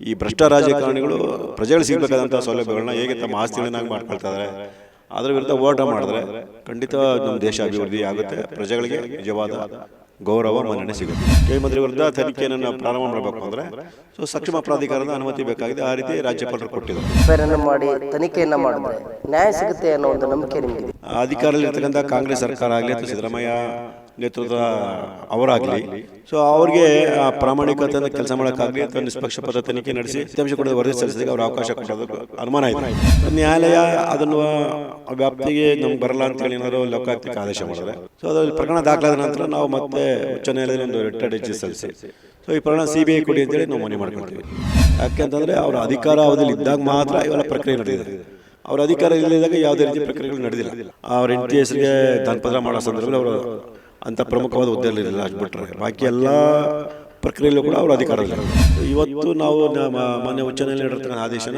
ಈ ಭ್ರಷ್ಟ ರಾಜಕಾರಣಿಗಳು ಪ್ರಜೆಗಳು ಸಿಗಬೇಕಾದಂಥ ಸೌಲಭ್ಯಗಳನ್ನ ಹೇಗೆ ತಮ್ಮ ಆಸ್ತಿಗಳನ್ನಾಗಿ ಮಾಡ್ಕೊಳ್ತಾ ಇದ್ದಾರೆ ಅದರ ವಿರುದ್ಧ ಹೋರಾಟ ಮಾಡಿದ್ರೆ ಖಂಡಿತ ನಮ್ಮ ದೇಶ ಅಭಿವೃದ್ಧಿ ಆಗುತ್ತೆ ಪ್ರಜೆಗಳಿಗೆ ನಿಜವಾದ ಗೌರವ ಮನ್ನಣೆ ಸಿಗುತ್ತೆ. ಮುಖ್ಯಮಂತ್ರಿ ವಿರುದ್ಧ ತನಿಖೆಯನ್ನು ಪ್ರಾರಂಭ ಮಾಡಬೇಕು ಅಂದರೆ ಸೊ ಸಕ್ಷಮ ಪ್ರಾಧಿಕಾರದ ಅನುಮತಿ ಬೇಕಾಗಿದೆ ಆ ರೀತಿ ರಾಜ್ಯಪಾಲರು ಕೊಟ್ಟಿದ್ದಾರೆ. ಮಾಡಿ ತನಿಖೆಯನ್ನ ಮಾಡಿದ್ರೆ ನ್ಯಾಯ ಸಿಗುತ್ತೆ ಅನ್ನೋ ಒಂದು ನಂಬಿಕೆ ನಿಮಗೆ ಅಧಿಕಾರದಲ್ಲಿರ್ತಕ್ಕಂಥ ಕಾಂಗ್ರೆಸ್ ಸರ್ಕಾರ ಆಗಲಿ ಅಥವಾ ಸಿದ್ದರಾಮಯ್ಯ ನೇತೃತ್ವದ ಅವರಾಗಲಿ. ಸೊ ಅವ್ರಿಗೆ ಆ ಪ್ರಾಮಾಣಿಕತೆಯನ್ನು ಕೆಲಸ ಮಾಡೋಕ್ಕಾಗಲಿ ಅಥವಾ ನಿಷ್ಪಕ್ಷಪಾತ ತನಿಖೆ ನಡೆಸಿ ಸತ್ಯಾಂಶ ಕೊಡದ ವರದಿ ಸಲ್ಲಿಸಲಿಕ್ಕೆ ಅವರ ಅವಕಾಶ ಕೊಡೋದಕ್ಕೆ ಅನುಮಾನ ಇದೆ. ನ್ಯಾಯಾಲಯ ಅದನ್ನು ವ್ಯಾಪ್ತಿಗೆ ನಮ್ಗೆ ಬರಲ್ಲ ಅಂತೇಳಿ ಏನಾದರೂ ಲೋಕಾಯುಕ್ತಕ್ಕೆ ಆದೇಶ ಮಾಡಿದ್ರೆ. ಸೊ ಅದು ಪ್ರಕರಣ ದಾಖಲಾದ ನಂತರ ನಾವು ಮತ್ತೆ ಉಚ್ಚ ನ್ಯಾಯಾಲಯದಲ್ಲಿ ಒಂದು ರಿಟರ್ಡ್ ಅರ್ಜಿ ಸಲ್ಲಿಸಿ. ಸೊ ಈ ಪ್ರಕರಣ ಸಿ ಬಿ ಐ ಕೊಡಿ ಅಂತೇಳಿ ನಾವು ಮನವಿ ಮಾಡ್ಕೊಳ್ತೀವಿ ಯಾಕೆಂತಂದರೆ ಅವರ ಅಧಿಕಾರ ಅವಧಿಯಲ್ಲಿ ಇದ್ದಾಗ ಮಾತ್ರ ಇವೆಲ್ಲ ಪ್ರಕ್ರಿಯೆ ನಡೆದಿದೆ. ಅವರ ಅಧಿಕಾರ ಇಲ್ಲದಾಗ ಯಾವುದೇ ರೀತಿ ಪ್ರಕ್ರಿಯೆಗಳು ನಡೆದಿಲ್ಲ. ಅವ್ರ ಹೆಂಡತಿ ಹೆಸರಿಗೆ ದಾನಪತ್ರ ಮಾಡೋ ಸಂದರ್ಭದಲ್ಲಿ ಅವರು ಅಂಥ ಪ್ರಮುಖವಾದ ಹುದ್ದೆಯಲ್ಲಿರಲಿಲ್ಲ ಅಷ್ಟು ಬಿಟ್ಟರೆ ಬಾಕಿ ಎಲ್ಲ ಪ್ರಕ್ರಿಯೆಯಲ್ಲೂ ಕೂಡ ಅವರು ಅಧಿಕಾರದಲ್ಲಿ ಇವತ್ತು ನಾವು ನಮ್ಮ ಮಾನ್ಯ ಉಚ್ಚ ನ್ಯಾಯಾಲಯ ಆದೇಶನ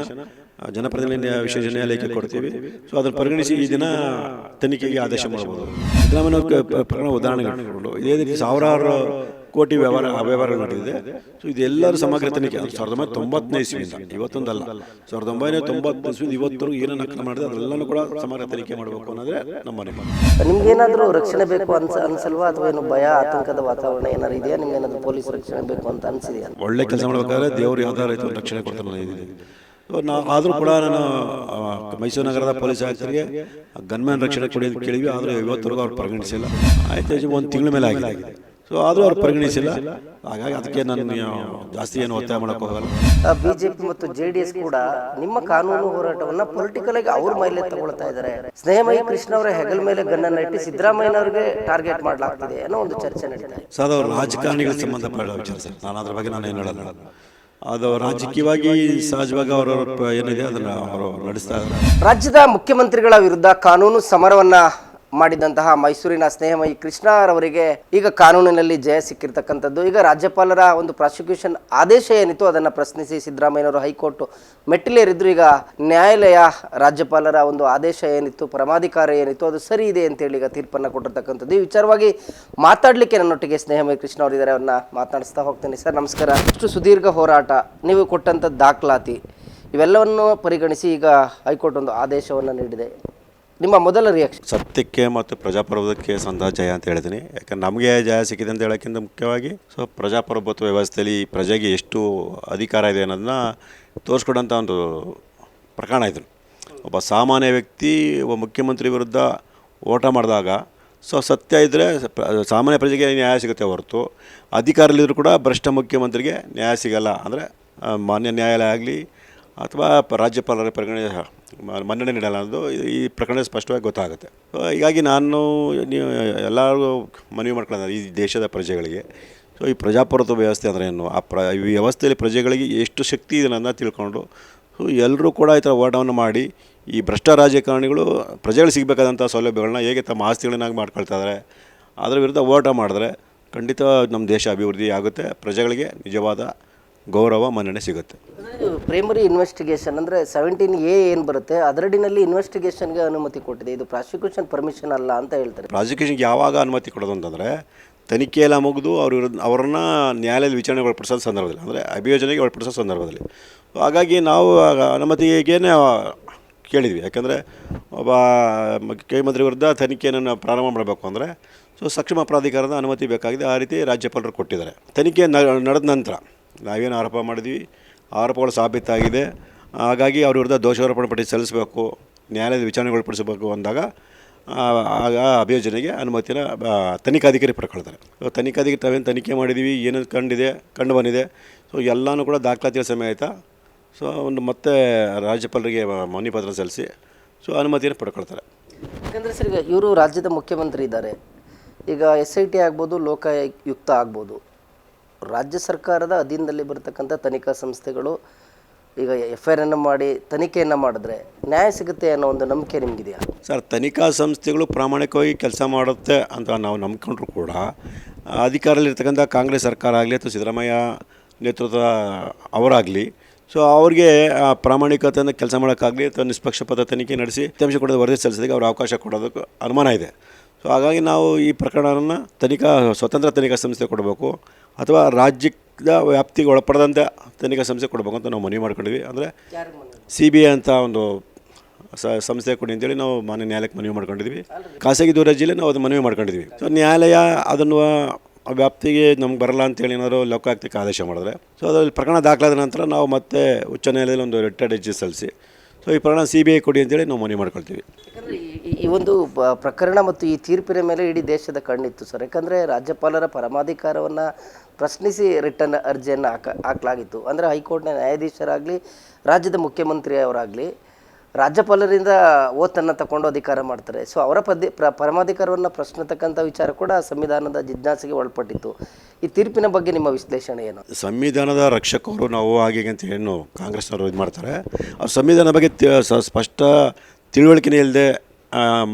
ಜನಪ್ರತಿನಿಧಿ ವಿಶೇಷ ನ್ಯಾಯಾಲಯಕ್ಕೆ ಕೊಡ್ತೀವಿ. ಸೊ ಅದನ್ನು ಪರಿಗಣಿಸಿ ಈ ದಿನ ತನಿಖೆಗೆ ಆದೇಶ ಮಾಡಬಹುದು. ಸಿದ್ದರಾಮಯ್ಯ ಪ್ರಕರಣ ಉದಾಹರಣೆಗಳು. ಇದೇ ರೀತಿ ಸಾವಿರಾರು ಕೋಟಿ ವ್ಯವಹಾರ ವ್ಯವಹಾರಗಳು ನಡೆದಿದೆ ಸೊ ಇದೆಲ್ಲರೂ ಸಮಗ್ರ ತನಿಖೆ. ಅದು ಸಾವಿರದ ಒಂಬೈನೂರ ತೊಂಬತ್ತನೇ ಇಸ್ವಿಯಿಂದ. ಇವತ್ತೊಂದಲ್ಲ. ಸಾವಿರದ ಒಂಬೈನೂರ ತೊಂಬತ್ತು ಇಸ್ವಿಯಿಂದ ಇವತ್ತರೆಗೂ ಏನೇನು ಅಕ್ರಮ ಮಾಡಿದೆ ಅದೆಲ್ಲನೂ ಕೂಡ ಸಮಗ್ರ ತನಿಖೆ ಮಾಡಬೇಕು ಅನ್ನೋದೇ ನಮ್ಮ ಮನೆ ಏನಾದರೂ ರಕ್ಷಣೆ ಬೇಕು ಅನ್ಸ ಅನ್ಸಲ್ವಾ? ಅಥವಾ ಏನು ಭಯ ಆತಂಕದ ವಾತಾವರಣ ಏನಾದ್ರು ಇದೆಯಾ? ನಿಮ್ಗೇನಾದ್ರೂ ಪೊಲೀಸ್ ರಕ್ಷಣೆ ಬೇಕು ಅಂತ ಅನ್ಸಿದೆಯಾ? ಒಳ್ಳೆ ಕೆಲಸ ಮಾಡಬೇಕಾದ್ರೆ ದೇವರು ಯಾವ್ದಾರು ರೈತರು ರಕ್ಷಣೆ ಕೊಡ್ತಾನೆ ಇದೆ ಸೊ ನಾ ಆದರೂ ಕೂಡ ನಾನು ಮೈಸೂರು ನಗರದ ಪೊಲೀಸ್ ಆಯುಕ್ತರಿಗೆ ಗನ್ಮ್ಯಾನ್ ರಕ್ಷಣೆ ಕೊಡಿ ಅಂತ ಕೇಳಿವಿ ಆದರೆ ಇವತ್ತರೆಗೂ ಅವ್ರು ಪರಿಗಣಿಸಿಲ್ಲ ಆಯ್ತು ಒಂದು ತಿಂಗಳ ಮೇಲೆ ಆಗಿದೆ. ಸೊ ಆದರೂ ಅವ್ರು ಪರಿಗಣಿಸಿಲ್ಲ. ಹಾಗಾಗಿ ಅದಕ್ಕೆ ನಾನು ಜಾಸ್ತಿ ಏನು ಒತ್ತಾಯ ಮಾಡೋಕ್ಕೆ ಹೋಗಲ್ಲ. ಬಿಜೆಪಿ ಮತ್ತು ಜೆ ಡಿ ಎಸ್ ಕೂಡ ನಿಮ್ಮ ಕಾನೂನು ಹೋರಾಟವನ್ನ ಪೊಲಿಟಿಕಲ್ ಆಗಿ ಅವ್ರ ಮೇಲೆ ತಗೊಳ್ತಾ ಇದ್ದಾರೆ. ಸ್ನೇಹಮಯಿ ಕೃಷ್ಣ ಅವರ ಹೆಗಲ ಮೇಲೆ ಗನ್ನನ್ನ ಇಟ್ಟು ಸಿದ್ದರಾಮಯ್ಯನವರಿಗೆ ಟಾರ್ಗೆಟ್ ಮಾಡಲಾಗ್ತಿದೆ ಅನ್ನೋ ಒಂದು ಚರ್ಚೆ ನಡೀತಾ ಇದೆ. ಸರ್ ಅದು ರಾಜಕಾರಣಿಗಳ ಸಂಬಂಧಪಟ್ಟ ವಿಚಾರ ಸರ್. ನಾನು ಅದ್ರ ಬಗ್ಗೆ ನಾನು ಏನು ಹೇಳಲ್ಲ. ಅದು ರಾಜಕೀಯವಾಗಿ ಸಹಜವಾಗಿ ಅವರವ್ರ ಏನಿದೆ ಅದನ್ನು ಅವರು ನಡೆಸ್ತಾ ಇದ್ದಾರೆ. ರಾಜ್ಯದ ಮುಖ್ಯಮಂತ್ರಿಗಳ ವಿರುದ್ಧ ಕಾನೂನು ಸಮರವನ್ನ ಮಾಡಿದಂತಹ ಮೈಸೂರಿನ ಸ್ನೇಹಮಯಿ ಕೃಷ್ಣರವರಿಗೆ ಈಗ ಕಾನೂನಿನಲ್ಲಿ ಜಯ ಸಿಕ್ಕಿರ್ತಕ್ಕಂಥದ್ದು. ಈಗ ರಾಜ್ಯಪಾಲರ ಒಂದು ಪ್ರಾಸಿಕ್ಯೂಷನ್ ಆದೇಶ ಏನಿತ್ತು ಅದನ್ನು ಪ್ರಶ್ನಿಸಿ ಸಿದ್ದರಾಮಯ್ಯನವರು ಹೈಕೋರ್ಟ್ ಮೆಟ್ಟಿಲೇರಿದ್ರು. ಈಗ ನ್ಯಾಯಾಲಯ ರಾಜ್ಯಪಾಲರ ಒಂದು ಆದೇಶ ಏನಿತ್ತು, ಪರಮಾಧಿಕಾರ ಏನಿತ್ತು, ಅದು ಸರಿ ಇದೆ ಅಂತೇಳಿ ಈಗ ತೀರ್ಪನ್ನು ಕೊಟ್ಟಿರ್ತಕ್ಕಂಥದ್ದು. ಈ ವಿಚಾರವಾಗಿ ಮಾತಾಡಲಿಕ್ಕೆ ನನ್ನೊಟ್ಟಿಗೆ ಸ್ನೇಹಮಯಿ ಕೃಷ್ಣ ಅವರಿದ್ದಾರೆ ಅವ್ರನ್ನ ಮಾತನಾಡಿಸ್ತಾ ಹೋಗ್ತೇನೆ. ಸರ್, ನಮಸ್ಕಾರ. ಇಷ್ಟು ಸುದೀರ್ಘ ಹೋರಾಟ, ನೀವು ಕೊಟ್ಟಂಥ ದಾಖಲಾತಿ, ಇವೆಲ್ಲವನ್ನು ಪರಿಗಣಿಸಿ ಈಗ ಹೈಕೋರ್ಟ್ ಒಂದು ಆದೇಶವನ್ನು ನೀಡಿದೆ. ನಿಮ್ಮ ಮೊದಲ ರಿಯಾಕ್ಷನ್ ಸತ್ಯಕ್ಕೆ ಮತ್ತು ಪ್ರಜಾಪ್ರಭುತ್ವಕ್ಕೆ ಸಂದ ಜಯ ಅಂತ ಹೇಳ್ತೀನಿ ಯಾಕಂದ್ರೆ ನಮಗೆ ಜಯ ಸಿಕ್ಕಿದೆ ಅಂತ ಹೇಳೋಕ್ಕಿಂತ ಮುಖ್ಯವಾಗಿ, ಸೊ ಪ್ರಜಾಪ್ರಭುತ್ವ ವ್ಯವಸ್ಥೆಯಲ್ಲಿ ಪ್ರಜೆಗೆ ಎಷ್ಟು ಅಧಿಕಾರ ಇದೆ ಅನ್ನೋದನ್ನ ತೋರಿಸ್ಕೊಡೋಂಥ ಒಂದು ಪ್ರಕರಣ ಇದು. ಒಬ್ಬ ಸಾಮಾನ್ಯ ವ್ಯಕ್ತಿ, ಒಬ್ಬ ಮುಖ್ಯಮಂತ್ರಿ ವಿರುದ್ಧ ಓಟ ಮಾಡಿದಾಗ, ಸೊ ಸತ್ಯ ಇದ್ದರೆ ಸಾಮಾನ್ಯ ಪ್ರಜೆಗೆ ನ್ಯಾಯ ಸಿಗುತ್ತೆ ಹೊರತು ಅಧಿಕಾರದಲ್ಲಿದ್ದರೂ ಕೂಡ ಭ್ರಷ್ಟ ಮುಖ್ಯಮಂತ್ರಿಗೆ ನ್ಯಾಯ ಸಿಗಲ್ಲ. ಅಂದರೆ ಮಾನ್ಯ ನ್ಯಾಯಾಲಯ ಆಗಲಿ ಅಥವಾ ರಾಜ್ಯಪಾಲರ ಪರಿಗಣನೆ ಮನ್ನಣೆ ನೀಡಲ್ಲ ಅನ್ನೋದು ಈ- ಪ್ರಕರಣ ಸ್ಪಷ್ಟವಾಗಿ ಗೊತ್ತಾಗುತ್ತೆ. ಹೀಗಾಗಿ ನಾನು ನೀವು ಎಲ್ಲರೂ ಮನವಿ ಮಾಡ್ಕೊಳ್ಳೋದು ಈ ದೇಶದ ಪ್ರಜೆಗಳಿಗೆ, ಸೊ, ಈ ಪ್ರಜಾಪ್ರಭುತ್ವ ವ್ಯವಸ್ಥೆ ಅಂದರೆ ಏನು? ಆ ಪ್ರ ಈ ವ್ಯವಸ್ಥೆಯಲ್ಲಿ ಪ್ರಜೆಗಳಿಗೆ ಎಷ್ಟು ಶಕ್ತಿ ಇದೆ ಅನ್ನೋದನ್ನ ತಿಳ್ಕೊಂಡು, ಸೊ, ಎಲ್ಲರೂ ಕೂಡ ಈ ಥರ ಹೋರಾಟವನ್ನು ಮಾಡಿ, ಈ ಭ್ರಷ್ಟ ರಾಜಕಾರಣಿಗಳು ಪ್ರಜೆಗಳು ಸಿಗಬೇಕಾದಂಥ ಸೌಲಭ್ಯಗಳನ್ನ ಹೇಗೆ ತಮ್ಮ ಆಸ್ತಿಗಳನ್ನಾಗಿ ಮಾಡ್ಕೊಳ್ತಾ ಇದ್ದಾರೆ ಅದರ ವಿರುದ್ಧ ಓಟ ಮಾಡಿದ್ರೆ ಖಂಡಿತ ನಮ್ಮ ದೇಶ ಅಭಿವೃದ್ಧಿ ಆಗುತ್ತೆ, ಪ್ರಜೆಗಳಿಗೆ ನಿಜವಾದ ಗೌರವ ಮನ್ನಣೆ ಸಿಗುತ್ತೆ. ಪ್ರೈಮರಿ ಇನ್ವೆಸ್ಟಿಗೇಷನ್ ಅಂದರೆ ಸೆವೆಂಟೀನ್ ಎ ಏನು ಬರುತ್ತೆ ಅದರಡಿನಲ್ಲಿ ಇನ್ವೆಸ್ಟಿಗೇಷನ್ಗೆ ಅನುಮತಿ ಕೊಟ್ಟಿದೆ. ಇದು ಪ್ರಾಸಿಕ್ಯೂಷನ್ ಪರ್ಮಿಷನ್ ಅಲ್ಲ ಅಂತ ಹೇಳ್ತಾರೆ. ಪ್ರಾಸಿಕ್ಯೂಷನ್ಗೆ ಯಾವಾಗ ಅನುಮತಿ ಕೊಡೋದು ಅಂತಂದರೆ ತನಿಖೆ ಎಲ್ಲ ಮುಗಿದು ಅವ್ರ ವಿರುದ್ಧ ಅವರನ್ನು ನ್ಯಾಯಾಲಯದ ವಿಚಾರಣೆ ಒಳಪಡಿಸೋ ಸಂದರ್ಭದಲ್ಲಿ ಅಂದರೆ ಅಭಿಯೋಜನೆಗೆ ಒಳಪಡಿಸೋ ಸಂದರ್ಭದಲ್ಲಿ. ಹಾಗಾಗಿ ನಾವು ಆಗ ಅನುಮತಿಗೇನೆ ಕೇಳಿದ್ವಿ. ಯಾಕಂದರೆ ಒಬ್ಬ ಮುಖ್ಯಮಂತ್ರಿ ವಿರುದ್ಧ ತನಿಖೆಯನ್ನು ಪ್ರಾರಂಭ ಮಾಡಬೇಕು ಅಂದರೆ ಸೊ ಸಕ್ಷಮ ಪ್ರಾಧಿಕಾರದ ಅನುಮತಿ ಬೇಕಾಗಿದೆ. ಆ ರೀತಿ ರಾಜ್ಯಪಾಲರು ಕೊಟ್ಟಿದ್ದಾರೆ. ತನಿಖೆ ನ- ನಡೆದ ನಂತರ. ನಾವೇನು ಆರೋಪ ಮಾಡಿದ್ವಿ? ಆರೋಪಗಳು ಸಾಬೀತಾಗಿದೆ. ಹಾಗಾಗಿ ಅವ್ರ ವಿರುದ್ಧ ದೋಷಾರೋಪಣ ಪಟ್ಟಿ ಸಲ್ಲಿಸಬೇಕು, ನ್ಯಾಯಾಲಯದ ವಿಚಾರಣೆಗೊಳಪಡಿಸಬೇಕು ಅಂದಾಗ ಆಗ ಅಭಿಯೋಜನೆಗೆ ಅನುಮತಿನ ತನಿಖಾಧಿಕಾರಿ ಪಡ್ಕೊಳ್ತಾರೆ. ಸೊ ತನಿಖಾಧಿಕಾರಿ ತಾವೇನು ತನಿಖೆ ಮಾಡಿದ್ದೀವಿ ಏನೇನು ಕಂಡಿದೆ, ಕಂಡು ಬಂದಿದೆ ಸೊ ಎಲ್ಲನೂ ಕೂಡ ದಾಖಲಾತಿಗಳ ಸಮೇತ ಸೊ ಒಂದು ಮತ್ತೆ ರಾಜ್ಯಪಾಲರಿಗೆ ಮನವಿ ಪತ್ರ ಸಲ್ಲಿಸಿ ಸೊ ಅನುಮತಿಯನ್ನು ಪಡ್ಕೊಳ್ತಾರೆ. ಯಾಕಂದರೆ ಸರ್ ಇವರು ರಾಜ್ಯದ ಮುಖ್ಯಮಂತ್ರಿ ಇದ್ದಾರೆ. ಈಗ ಎಸ್ ಐ ಟಿ ಆಗ್ಬೋದು, ಲೋಕಾಯುಕ್ತ ಆಗ್ಬೋದು. ರಾಜ್ಯ ಸರ್ಕಾರದ ಅಧೀನದಲ್ಲಿ ಬರತಕ್ಕಂಥ ತನಿಖಾ ಸಂಸ್ಥೆಗಳು ಈಗ ಎಫ್ ಐ ಮಾಡಿ ತನಿಖೆಯನ್ನು ಮಾಡಿದ್ರೆ ನ್ಯಾಯ ಸಿಗುತ್ತೆ ಅನ್ನೋ ಒಂದು ನಂಬಿಕೆ ನಿಮಗಿದೆಯಾ? ಸರ್, ತನಿಖಾ ಸಂಸ್ಥೆಗಳು ಪ್ರಾಮಾಣಿಕವಾಗಿ ಕೆಲಸ ಮಾಡುತ್ತೆ ಅಂತ ನಾವು ನಂಬ್ಕೊಂಡ್ರು ಕೂಡ. ಅಧಿಕಾರದಲ್ಲಿರ್ತಕ್ಕಂಥ ಕಾಂಗ್ರೆಸ್ ಸರ್ಕಾರ ಆಗಲಿ ಅಥವಾ ಸಿದ್ದರಾಮಯ್ಯ ನೇತೃತ್ವದ ಅವರಾಗಲಿ, ಸೊ ಅವ್ರಿಗೆ ಪ್ರಾಮಾಣಿಕತೆಯನ್ನು ಕೆಲಸ ಮಾಡೋಕ್ಕಾಗಲಿ ಅಥವಾ ನಿಷ್ಪಕ್ಷಪಾತ ತನಿಖೆ ನಡೆಸಿ ಅತ್ಯಂಶ ಕೊಡೋದು ವರದಿ ಸಲ್ಲಿಸೋದಕ್ಕೆ ಅವ್ರ ಅವಕಾಶ ಕೊಡೋದಕ್ಕೆ ಅನುಮಾನ ಇದೆ. ಸೊ ಹಾಗಾಗಿ ನಾವು ಈ ಪ್ರಕರಣವನ್ನು ತನಿಖಾ ಸ್ವತಂತ್ರ ತನಿಖಾ ಸಂಸ್ಥೆ ಕೊಡಬೇಕು ಅಥವಾ ರಾಜ್ಯದ ವ್ಯಾಪ್ತಿಗೆ ಒಳಪಡದಂತೆ ತನಿಖಾ ಸಂಸ್ಥೆ ಕೊಡಬೇಕು ಅಂತ ನಾವು ಮನವಿ ಮಾಡ್ಕೊಂಡಿದ್ವಿ. ಅಂದರೆ ಸಿ ಬಿ ಐ ಅಂತ ಒಂದು ಸ ಸಂಸ್ಥೆ ಕೊಡಿ ಅಂತೇಳಿ ನಾವು ಮಾನ್ಯ ನ್ಯಾಯಾಲಯಕ್ಕೆ ಮನವಿ ಮಾಡ್ಕೊಂಡಿದ್ವಿ. ಖಾಸಗಿ ದೂರಜಿಯಲ್ಲಿ ನಾವು ಅದು ಮನವಿ ಮಾಡ್ಕೊಂಡಿದ್ವಿ. ಸೊ ನ್ಯಾಯಾಲಯ ಅದನ್ನು ವ್ಯಾಪ್ತಿಗೆ ನಮ್ಗೆ ಬರಲ್ಲ ಅಂತೇಳಿ ಏನಾದ್ರು ಲೋಕಾಯುಕ್ತಕ್ಕೆ ಆದೇಶ ಮಾಡಿದ್ರೆ. ಸೊ ಅದರಲ್ಲಿ ಪ್ರಕರಣ ದಾಖಲಾದ ನಂತರ ನಾವು ಮತ್ತೆ ಉಚ್ಚ ನ್ಯಾಯಾಲಯದಲ್ಲಿ ಒಂದು ರಿಟರ್ಡ್ ಅರ್ಜಿ ಸಲ್ಲಿಸಿ. ಸೊ ಈ ಪ್ರಕರಣ ಸಿ ಬಿ ಐ ಕೊಡಿ ಅಂತೇಳಿ ನಾವು ಮನವಿ ಮಾಡ್ಕೊಳ್ತೀವಿ. ಈ- ಒಂದು ಪ್ರಕರಣ ಮತ್ತು ಈ ತೀರ್ಪಿನ ಮೇಲೆ ಇಡೀ ದೇಶದ ಕಣ್ಣಿತ್ತು ಸರ್. ಯಾಕಂದರೆ ರಾಜ್ಯಪಾಲರ ಪರಮಾಧಿಕಾರವನ್ನು ಪ್ರಶ್ನಿಸಿ ರಿಟರ್ನ್ ಅರ್ಜಿಯನ್ನು ಹಾಕ, ಹಾಕಲಾಗಿತ್ತು. ಅಂದರೆ ಹೈಕೋರ್ಟ್ನ ನ್ಯಾಯಾಧೀಶರಾಗಲಿ, ರಾಜ್ಯದ ಮುಖ್ಯಮಂತ್ರಿ ಅವರಾಗಲಿ, ರಾಜ್ಯಪಾಲರಿಂದ ಓತನ್ನು ತಗೊಂಡು ಅಧಿಕಾರ ಮಾಡ್ತಾರೆ. ಸೊ ಅವರ ಪದ್ಯ ಪ್ರ, ಪರಮಾಧಿಕಾರವನ್ನು ಪ್ರಶ್ನಿಸ್ತಕ್ಕಂಥ ವಿಚಾರ ಕೂಡ ಸಂವಿಧಾನದ ಜಿಜ್ಞಾಸೆಗೆ ಒಳಪಟ್ಟಿತ್ತು. ಈ ತೀರ್ಪಿನ ಬಗ್ಗೆ ನಿಮ್ಮ ವಿಶ್ಲೇಷಣೆ ಏನು? ಸಂವಿಧಾನದ ರಕ್ಷಕರು ನಾವು ಹಾಗೆ ಅಂತ ಏನು ಕಾಂಗ್ರೆಸ್ನವರು ಇದು ಮಾಡ್ತಾರೆ ಆ ಸಂವಿಧಾನ ಬಗ್ಗೆ ಸ್ಪಷ್ಟ ತಿಳುವಳಿಕೆನೇ ಇಲ್ಲದೆ